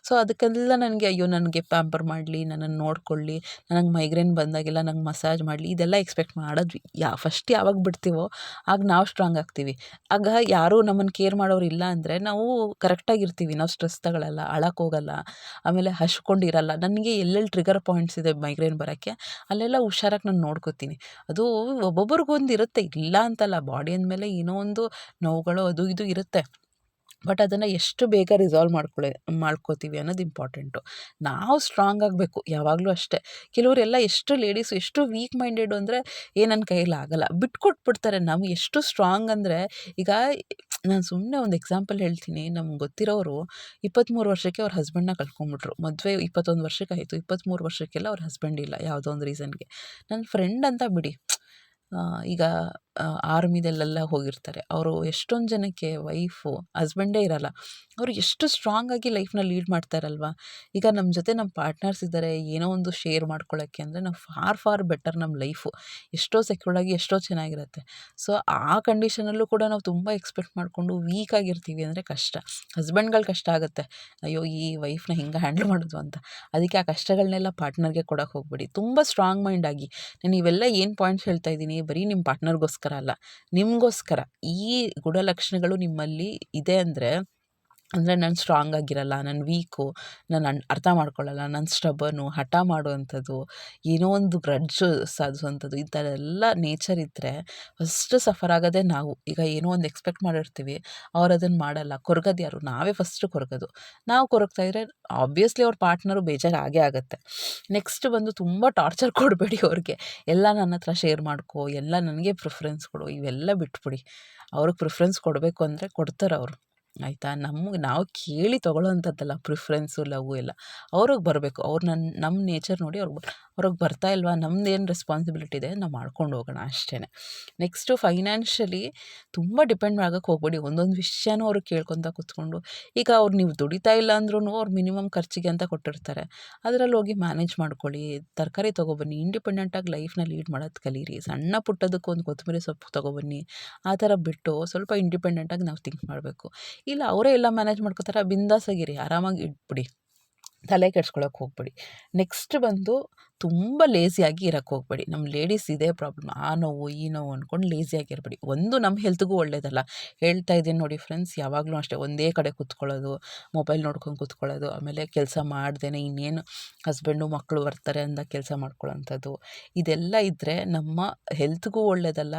ಸೊ ಅದಕ್ಕೆಲ್ಲ ನನಗೆ ಅಯ್ಯೋ, ನನಗೆ ಪ್ಯಾಂಪರ್ ಮಾಡಲಿ ನನ್ನನ್ನು ನೋಡ್ಕೊಳ್ಳಿ, ನನಗೆ ಮೈಗ್ರೇನ್ ಬಂದಾಗೆಲ್ಲ ನಂಗೆ ಮಸಾಜ್ ಮಾಡಲಿ, ಇದೆಲ್ಲ ಎಕ್ಸ್ಪೆಕ್ಟ್ ಮಾಡಿದ್ವಿ. ಯಾ ಫಸ್ಟ್ ಯಾವಾಗ ಬಿಡ್ತೀವೋ, ಆಗ ನಾವು ಸ್ಟ್ರಾಂಗ್ ಆಗ್ತೀವಿ. ಆಗ ಯಾರೂ ನಮ್ಮನ್ನು ಕೇರ್ ಮಾಡೋರು ಇಲ್ಲ ಅಂದರೆ ನಾವು ಕರೆಕ್ಟಾಗಿರ್ತೀವಿ ನಾವು ಸ್ಟ್ರೆಸ್ ತಗೊಳ್ಳಲ್ಲ ಅಳಕ್ಕೆ ಹೋಗಲ್ಲ, ಆಮೇಲೆ ಹಶ್ಕೊಂಡಿರಲ್ಲ ನನಗೆ ಎಲ್ಲೆಲ್ಲಿ ಟ್ರಿಗರ್ ಪಾಯಿಂಟ್ಸ್ ಇದೆ ಮೈಗ್ರೇನ್ ಬರೋಕ್ಕೆ, ಅಲ್ಲೆಲ್ಲ ಹುಷಾರಾಗಿ ನಾನು ನೋಡ್ಕೋತೀನಿ. ಅದು ಒಬ್ಬೊಬ್ರಿಗೊಂದು ಇರುತ್ತೆ. ಇಲ್ಲ ಅಂತಲ್ಲ ಬಾಡಿ ಅಂದಮೇಲೆ ಏನೋ ಒಂದು ನೋವುಗಳು ಅದು ಇದು ಇರುತ್ತೆ. ಬಟ್ ಅದನ್ನು ಎಷ್ಟು ಬೇಗ ರಿಸಾಲ್ವ್ ಮಾಡ್ಕೊಳ್ಳಿ ಮಾಡ್ಕೋತೀವಿ ಅನ್ನೋದು ಇಂಪಾರ್ಟೆಂಟು ನಾವು ಸ್ಟ್ರಾಂಗ್ ಆಗಬೇಕು, ಯಾವಾಗಲೂ ಅಷ್ಟೇ. ಕೆಲವರೆಲ್ಲ ಎಷ್ಟು ಲೇಡೀಸು ಎಷ್ಟು ವೀಕ್ ಮೈಂಡೆಡ್ ಅಂದರೆ, ಏ ನನ್ನ ಕೈಯಲ್ಲಿ ಆಗೋಲ್ಲ. ಬಿಟ್ಕೊಟ್ಬಿಡ್ತಾರೆ. ನಾವು ಎಷ್ಟು ಸ್ಟ್ರಾಂಗ್ ಅಂದರೆ, ಈಗ ನಾನು ಸುಮ್ಮನೆ ಒಂದು ಎಕ್ಸಾಂಪಲ್ ಹೇಳ್ತೀನಿ. ನಮ್ಗೆ ಗೊತ್ತಿರೋರು ಇಪ್ಪತ್ತ್ಮೂರು ವರ್ಷಕ್ಕೆ ಅವ್ರ ಹಸ್ಬೆಂಡ್ನ ಕಳ್ಕೊಂಬಿಟ್ರು. ಮದುವೆ ಇಪ್ಪತ್ತೊಂದು ವರ್ಷಕ್ಕೆ ಆಯಿತು. ಇಪ್ಪತ್ತ್ಮೂರು ವರ್ಷಕ್ಕೆಲ್ಲ ಅವ್ರ ಹಸ್ಬೆಂಡ್ ಇಲ್ಲ. ಯಾವುದೋ ಒಂದು ರೀಸನ್ಗೆ ನನ್ನ ಫ್ರೆಂಡ್ ಅಂತ ಬಿಡಿ. ಈಗ ಆರ್ಮಿದಲ್ಲೆಲ್ಲ ಹೋಗಿರ್ತಾರೆ. ಅವರು ಎಷ್ಟೊಂದು ಜನಕ್ಕೆ ವೈಫು, ಹಸ್ಬೆಂಡೇ ಇರಲ್ಲ. ಅವರು ಎಷ್ಟು ಸ್ಟ್ರಾಂಗಾಗಿ ಲೈಫ್ನ ಲೀಡ್ ಮಾಡ್ತಾರಲ್ವ? ಈಗ ನಮ್ಮ ಜೊತೆ ನಮ್ಮ ಪಾರ್ಟ್ನರ್ಸ್ ಇದ್ದಾರೆ ಏನೋ ಒಂದು ಶೇರ್ ಮಾಡ್ಕೊಳ್ಳೋಕ್ಕೆ ಅಂದರೆ ನಾವು ಫಾರ್ ಫಾರ್ ಬೆಟರ್ ನಮ್ಮ ಲೈಫು ಎಷ್ಟೋ ಸೆಕ್ಯೂರ್ಡಾಗಿ ಎಷ್ಟೋ ಚೆನ್ನಾಗಿರುತ್ತೆ. ಸೊ ಆ ಕಂಡೀಷನಲ್ಲೂ ಕೂಡ ನಾವು ತುಂಬ ಎಕ್ಸ್ಪೆಕ್ಟ್ ಮಾಡಿಕೊಂಡು ವೀಕ್ ಆಗಿರ್ತೀವಿ ಅಂದರೆ ಕಷ್ಟ. ಹಸ್ಬೆಂಡ್ಗಳು ಕಷ್ಟ ಆಗುತ್ತೆ. ಅಯ್ಯೋ, ಈ ವೈಫ್ನ ಹಿಂಗೆ ಹ್ಯಾಂಡಲ್ ಮಾಡೋದು ಅಂತ. ಅದಕ್ಕೆ ಆ ಕಷ್ಟಗಳನ್ನೆಲ್ಲ ಪಾರ್ಟ್ನರ್ಗೆ ಕೊಡೋಕೆ ಹೋಗ್ಬಿಡಿ. ತುಂಬ ಸ್ಟ್ರಾಂಗ್ ಮೈಂಡ್ ಆಗಿ. ನಾನು ಇವೆಲ್ಲ ಏನು ಪಾಯಿಂಟ್ಸ್ ಹೇಳ್ತಾ ಇದ್ದೀನಿ? ಬರೀ ನಿಮ್ಮ ಪಾರ್ಟ್ನರ್ಗೋಸ್ಕರ ಅಲ್ಲ ನಿಮಗೋಸ್ಕರ ಈ ಗುಣಲಕ್ಷಣಗಳು ನಿಮ್ಮಲ್ಲಿ ಇದೆ ಅಂದರೆ ಅಂದರೆ ನಾನು ಸ್ಟ್ರಾಂಗ್ ಆಗಿರಲ್ಲ, ನಾನು ವೀಕು ನಾನು ಅನ್, ಅರ್ಥ ಮಾಡ್ಕೊಳ್ಳಲ್ಲ ನಾನು ಸ್ಟಬನು ಹಠ ಮಾಡುವಂಥದ್ದು, ಏನೋ ಒಂದು ಗ್ರಡ್ಜು ಸಾಧಿಸುವಂಥದ್ದು, ಈ ಥರ ಎಲ್ಲ ನೇಚರ್ ಇದ್ದರೆ ಫಸ್ಟ್ ಸಫರ್ ಆಗೋದೇ ನಾವು, ಈಗ ಏನೋ ಒಂದು ಎಕ್ಸ್ಪೆಕ್ಟ್ ಮಾಡಿರ್ತೀವಿ, ಅವ್ರು ಅದನ್ನು ಮಾಡಲ್ಲ, ಕೊರಗೋದು ಯಾರು? ನಾವೇ ಫಸ್ಟ್ ಕೊರಗೋದು. ನಾವು ಕೊರಗ್ತಾ ಇದ್ದರೆ ಆಬ್ವಿಯಸ್ಲಿ ಅವ್ರ ಪಾರ್ಟ್ನರು ಬೇಜಾರು ಆಗೇ ಆಗುತ್ತೆ. ನೆಕ್ಸ್ಟ್ ಬಂದು ತುಂಬ ಟಾರ್ಚರ್ ಕೊಡಬೇಡಿ ಅವ್ರಿಗೆ. ಎಲ್ಲ ನನ್ನ ಹತ್ರ ಶೇರ್ ಮಾಡ್ಕೊ, ಎಲ್ಲ ನನಗೆ ಪ್ರಿಫರೆನ್ಸ್ ಕೊಡು, ಇವೆಲ್ಲ ಬಿಟ್ಬಿಡಿ. ಅವ್ರಿಗೆ ಪ್ರಿಫರೆನ್ಸ್ ಕೊಡಬೇಕು ಅಂದರೆ ಕೊಡ್ತಾರೆ ಅವರು. ಆಯಿತಾ? ನಮಗೆ ನಾವು ಕೇಳಿ ತೊಗೊಳ್ಳೋವಂಥದ್ದಲ್ಲ ಪ್ರಿಫ್ರೆನ್ಸು ಲವ್ ಎಲ್ಲ. ಅವ್ರಿಗೆ ಬರಬೇಕು. ಅವ್ರು ನನ್ನ ನಮ್ಮ ನೇಚರ್ ನೋಡಿ ಅವ್ರಿಗೆ ಅವ್ರಿಗೆ ಬರ್ತಾ ಇಲ್ವಾ? ನಮ್ದೇನು ರೆಸ್ಪಾನ್ಸಿಬಿಲಿಟಿ ಇದೆ? ನಾವು ಮಾಡ್ಕೊಂಡು ಹೋಗೋಣ ಅಷ್ಟೇ ನೆಕ್ಸ್ಟು ಫೈನಾನ್ಷಿಯಲಿ ತುಂಬ ಡಿಪೆಂಡ್ ಆಗೋಕ್ಕೆ ಹೋಗ್ಬೇಡಿ. ಒಂದೊಂದು ವಿಷಯನೂ ಅವ್ರು ಕೇಳ್ಕೊತ ಕೂತ್ಕೊಂಡು, ಈಗ ಅವ್ರು ನೀವು ದುಡಿತಾ ಇಲ್ಲ ಅಂದ್ರೂ ಅವ್ರು ಮಿನಿಮಮ್ ಖರ್ಚಿಗೆ ಅಂತ ಕೊಟ್ಟಿರ್ತಾರೆ. ಅದರಲ್ಲಿ ಹೋಗಿ ಮ್ಯಾನೇಜ್ ಮಾಡ್ಕೊಳ್ಳಿ. ತರಕಾರಿ ತೊಗೊಬನ್ನಿ. ಇಂಡಿಪೆಂಡೆಂಟಾಗಿ ಲೈಫ್ನ ಲೀಡ್ ಮಾಡೋದು ಕಲೀರಿ. ಸಣ್ಣ ಪುಟ್ಟದಕ್ಕೆ ಒಂದು ಕೊತ್ತಂಬರಿ ಸೊಪ್ಪು ತೊಗೊಬನ್ನಿ. ಆ ಥರ ಬಿಟ್ಟು ಸ್ವಲ್ಪ ಇಂಡಿಪೆಂಡೆಂಟಾಗಿ ನಾವು ಥಿಂಕ್ ಮಾಡಬೇಕು. ಇಲ್ಲ ಅವರೇ ಎಲ್ಲ ಮ್ಯಾನೇಜ್ ಮಾಡ್ಕೋತಾರೆ. ಬಿಂದಾಸಾಗಿರಿ ಆರಾಮಾಗಿ ಇಟ್ಬಿಡಿ. ತಲೆ ಕೆಡ್ಸ್ಕೊಳಕ್ಕೆ ಹೋಗ್ಬಿಡಿ. ನೆಕ್ಸ್ಟ್ ಬಂದು ತುಂಬ ಲೇಸಿಯಾಗಿ ಇರೋಕ್ಕೆ ಹೋಗಬೇಡಿ. ನಮ್ಮ ಲೇಡೀಸ್ ಇದೇ ಪ್ರಾಬ್ಲಮ್ ಆ ನೋವು, ಈ ನೋವು ಅಂದ್ಕೊಂಡು ಲೇಸಿಯಾಗಿರಬೇಡಿ ಒಂದು ನಮ್ಮ ಹೆಲ್ತ್ಗೂ ಒಳ್ಳೇದಲ್ಲ. ಹೇಳ್ತಾ ಇದ್ದೀನಿ ನೋಡಿ ಫ್ರೆಂಡ್ಸ್ ಯಾವಾಗಲೂ ಅಷ್ಟೇ. ಒಂದೇ ಕಡೆ ಕೂತ್ಕೊಳ್ಳೋದು ಮೊಬೈಲ್ ನೋಡ್ಕೊಂಡು ಕೂತ್ಕೊಳ್ಳೋದು, ಆಮೇಲೆ ಕೆಲಸ ಮಾಡ್ದೇ ಇನ್ನೇನು ಹಸ್ಬೆಂಡು ಮಕ್ಕಳು ಬರ್ತಾರೆ ಅಂತ ಕೆಲಸ ಮಾಡ್ಕೊಳ್ಳೋಂಥದ್ದು. ಇದೆಲ್ಲ ಇದ್ದರೆ ನಮ್ಮ ಹೆಲ್ತ್ಗೂ ಒಳ್ಳೆಯದಲ್ಲ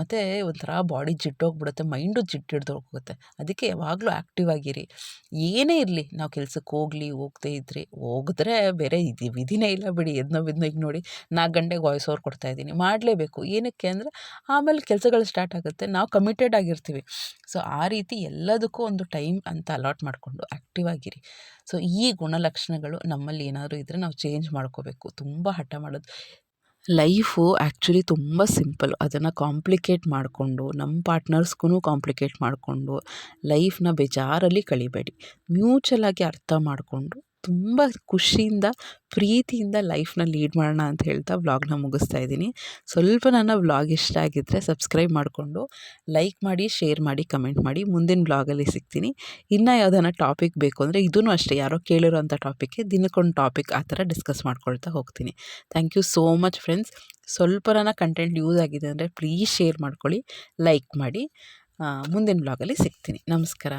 ಮತ್ತು ಒಂಥರ ಬಾಡಿ ಜಿಟ್ಟೋಗ್ಬಿಡುತ್ತೆ ಮೈಂಡು ಜಿಟ್ಟು ಹಿಡ್ದು ಹೋಗುತ್ತೆ ಅದಕ್ಕೆ ಯಾವಾಗಲೂ ಆ್ಯಕ್ಟಿವ್ ಆಗಿರಿ. ಏನೇ ಇರಲಿ, ನಾವು ಕೆಲ್ಸಕ್ಕೆ ಹೋಗಲಿ, ಹೋಗದೇ ಇದ್ರಿ, ಹೋಗಿದ್ರೆ ಬೇರೆ ಇದು ವಿಧಿನೇ ಇಲ್ಲ ಬಿಡಿ. ಎದ್ದು ಬಿದ್ದು ಈಗ ನೋಡಿ ನಾಲ್ಕು ಗಂಟೆಗೆ ವಾಯ್ಸ್ ಓವರ್ ಕೊಡ್ತಾ ಇದ್ದೀನಿ. ಮಾಡಲೇಬೇಕು. ಏನಕ್ಕೆ ಅಂದರೆ ಆಮೇಲೆ ಕೆಲಸಗಳು ಸ್ಟಾರ್ಟ್ ಆಗುತ್ತೆ. ನಾವು ಕಮಿಟೆಡ್ ಆಗಿರ್ತೀವಿ. ಸೊ ಆ ರೀತಿ ಎಲ್ಲದಕ್ಕೂ ಒಂದು ಟೈಮ್ ಅಂತ ಅಲಾಟ್ ಮಾಡಿಕೊಂಡು ಆ್ಯಕ್ಟಿವ್ ಆಗಿರಿ. ಸೊ ಈ ಗುಣಲಕ್ಷಣಗಳು ನಮ್ಮಲ್ಲಿ ಏನಾದರೂ ಇದ್ದರೆ ನಾವು ಚೇಂಜ್ ಮಾಡ್ಕೋಬೇಕು. ತುಂಬ ಹಠ ಮಾಡೋದು. ಲೈಫು ಆ್ಯಕ್ಚುಲಿ ತುಂಬ ಸಿಂಪಲ್ ಅದನ್ನು ಕಾಂಪ್ಲಿಕೇಟ್ ಮಾಡಿಕೊಂಡು ನಮ್ಮ ಪಾರ್ಟ್ನರ್ಸ್ಗೂ ಕಾಂಪ್ಲಿಕೇಟ್ ಮಾಡಿಕೊಂಡು ಲೈಫ್ನ ಬೇಜಾರಲ್ಲಿ ಕಳಿಬೇಡಿ. ಮ್ಯೂಚುವಲಾಗಿ ಅರ್ಥ ಮಾಡಿಕೊಂಡು ತುಂಬ ಖುಷಿಯಿಂದ, ಪ್ರೀತಿಯಿಂದ ಲೈಫ್ನ ಲೀಡ್ ಮಾಡೋಣ ಅಂತ ಹೇಳ್ತಾ ವ್ಲಾಗ್ನ ಮುಗಿಸ್ತಾ ಇದ್ದೀನಿ. ಸ್ವಲ್ಪ ನನ್ನ ವ್ಲಾಗ್ ಇಷ್ಟ ಆಗಿದ್ದರೆ ಸಬ್ಸ್ಕ್ರೈಬ್ ಮಾಡಿಕೊಂಡು, ಲೈಕ್ ಮಾಡಿ, ಶೇರ್ ಮಾಡಿ, ಕಮೆಂಟ್ ಮಾಡಿ. ಮುಂದಿನ ವ್ಲಾಗಲ್ಲಿ ಸಿಗ್ತೀನಿ. ಇನ್ನು ಯಾವುದಾನ ಟಾಪಿಕ್ ಬೇಕು ಅಂದರೆ ಇದೂ ಅಷ್ಟೇ, ಯಾರೋ ಕೇಳಿರೋಂಥ ಟಾಪಿಕ್ಗೆ ದಿನಕ್ಕೊಂದು ಟಾಪಿಕ್ ಆ ಥರ ಡಿಸ್ಕಸ್ ಮಾಡ್ಕೊಳ್ತಾ ಹೋಗ್ತೀನಿ. Thank you so much friends. ಸ್ವಲ್ಪ ಕಂಟೆಂಟ್ ಯೂಸ್ ಆಗಿದೆ ಅಂದರೆ ಪ್ಲೀಸ್ ಶೇರ್ ಮಾಡ್ಕೊಳ್ಳಿ, ಲೈಕ್ ಮಾಡಿ. ಮುಂದಿನ ವ್ಲಾಗಲ್ಲಿ ಸಿಗ್ತೀನಿ. ನಮಸ್ಕಾರ.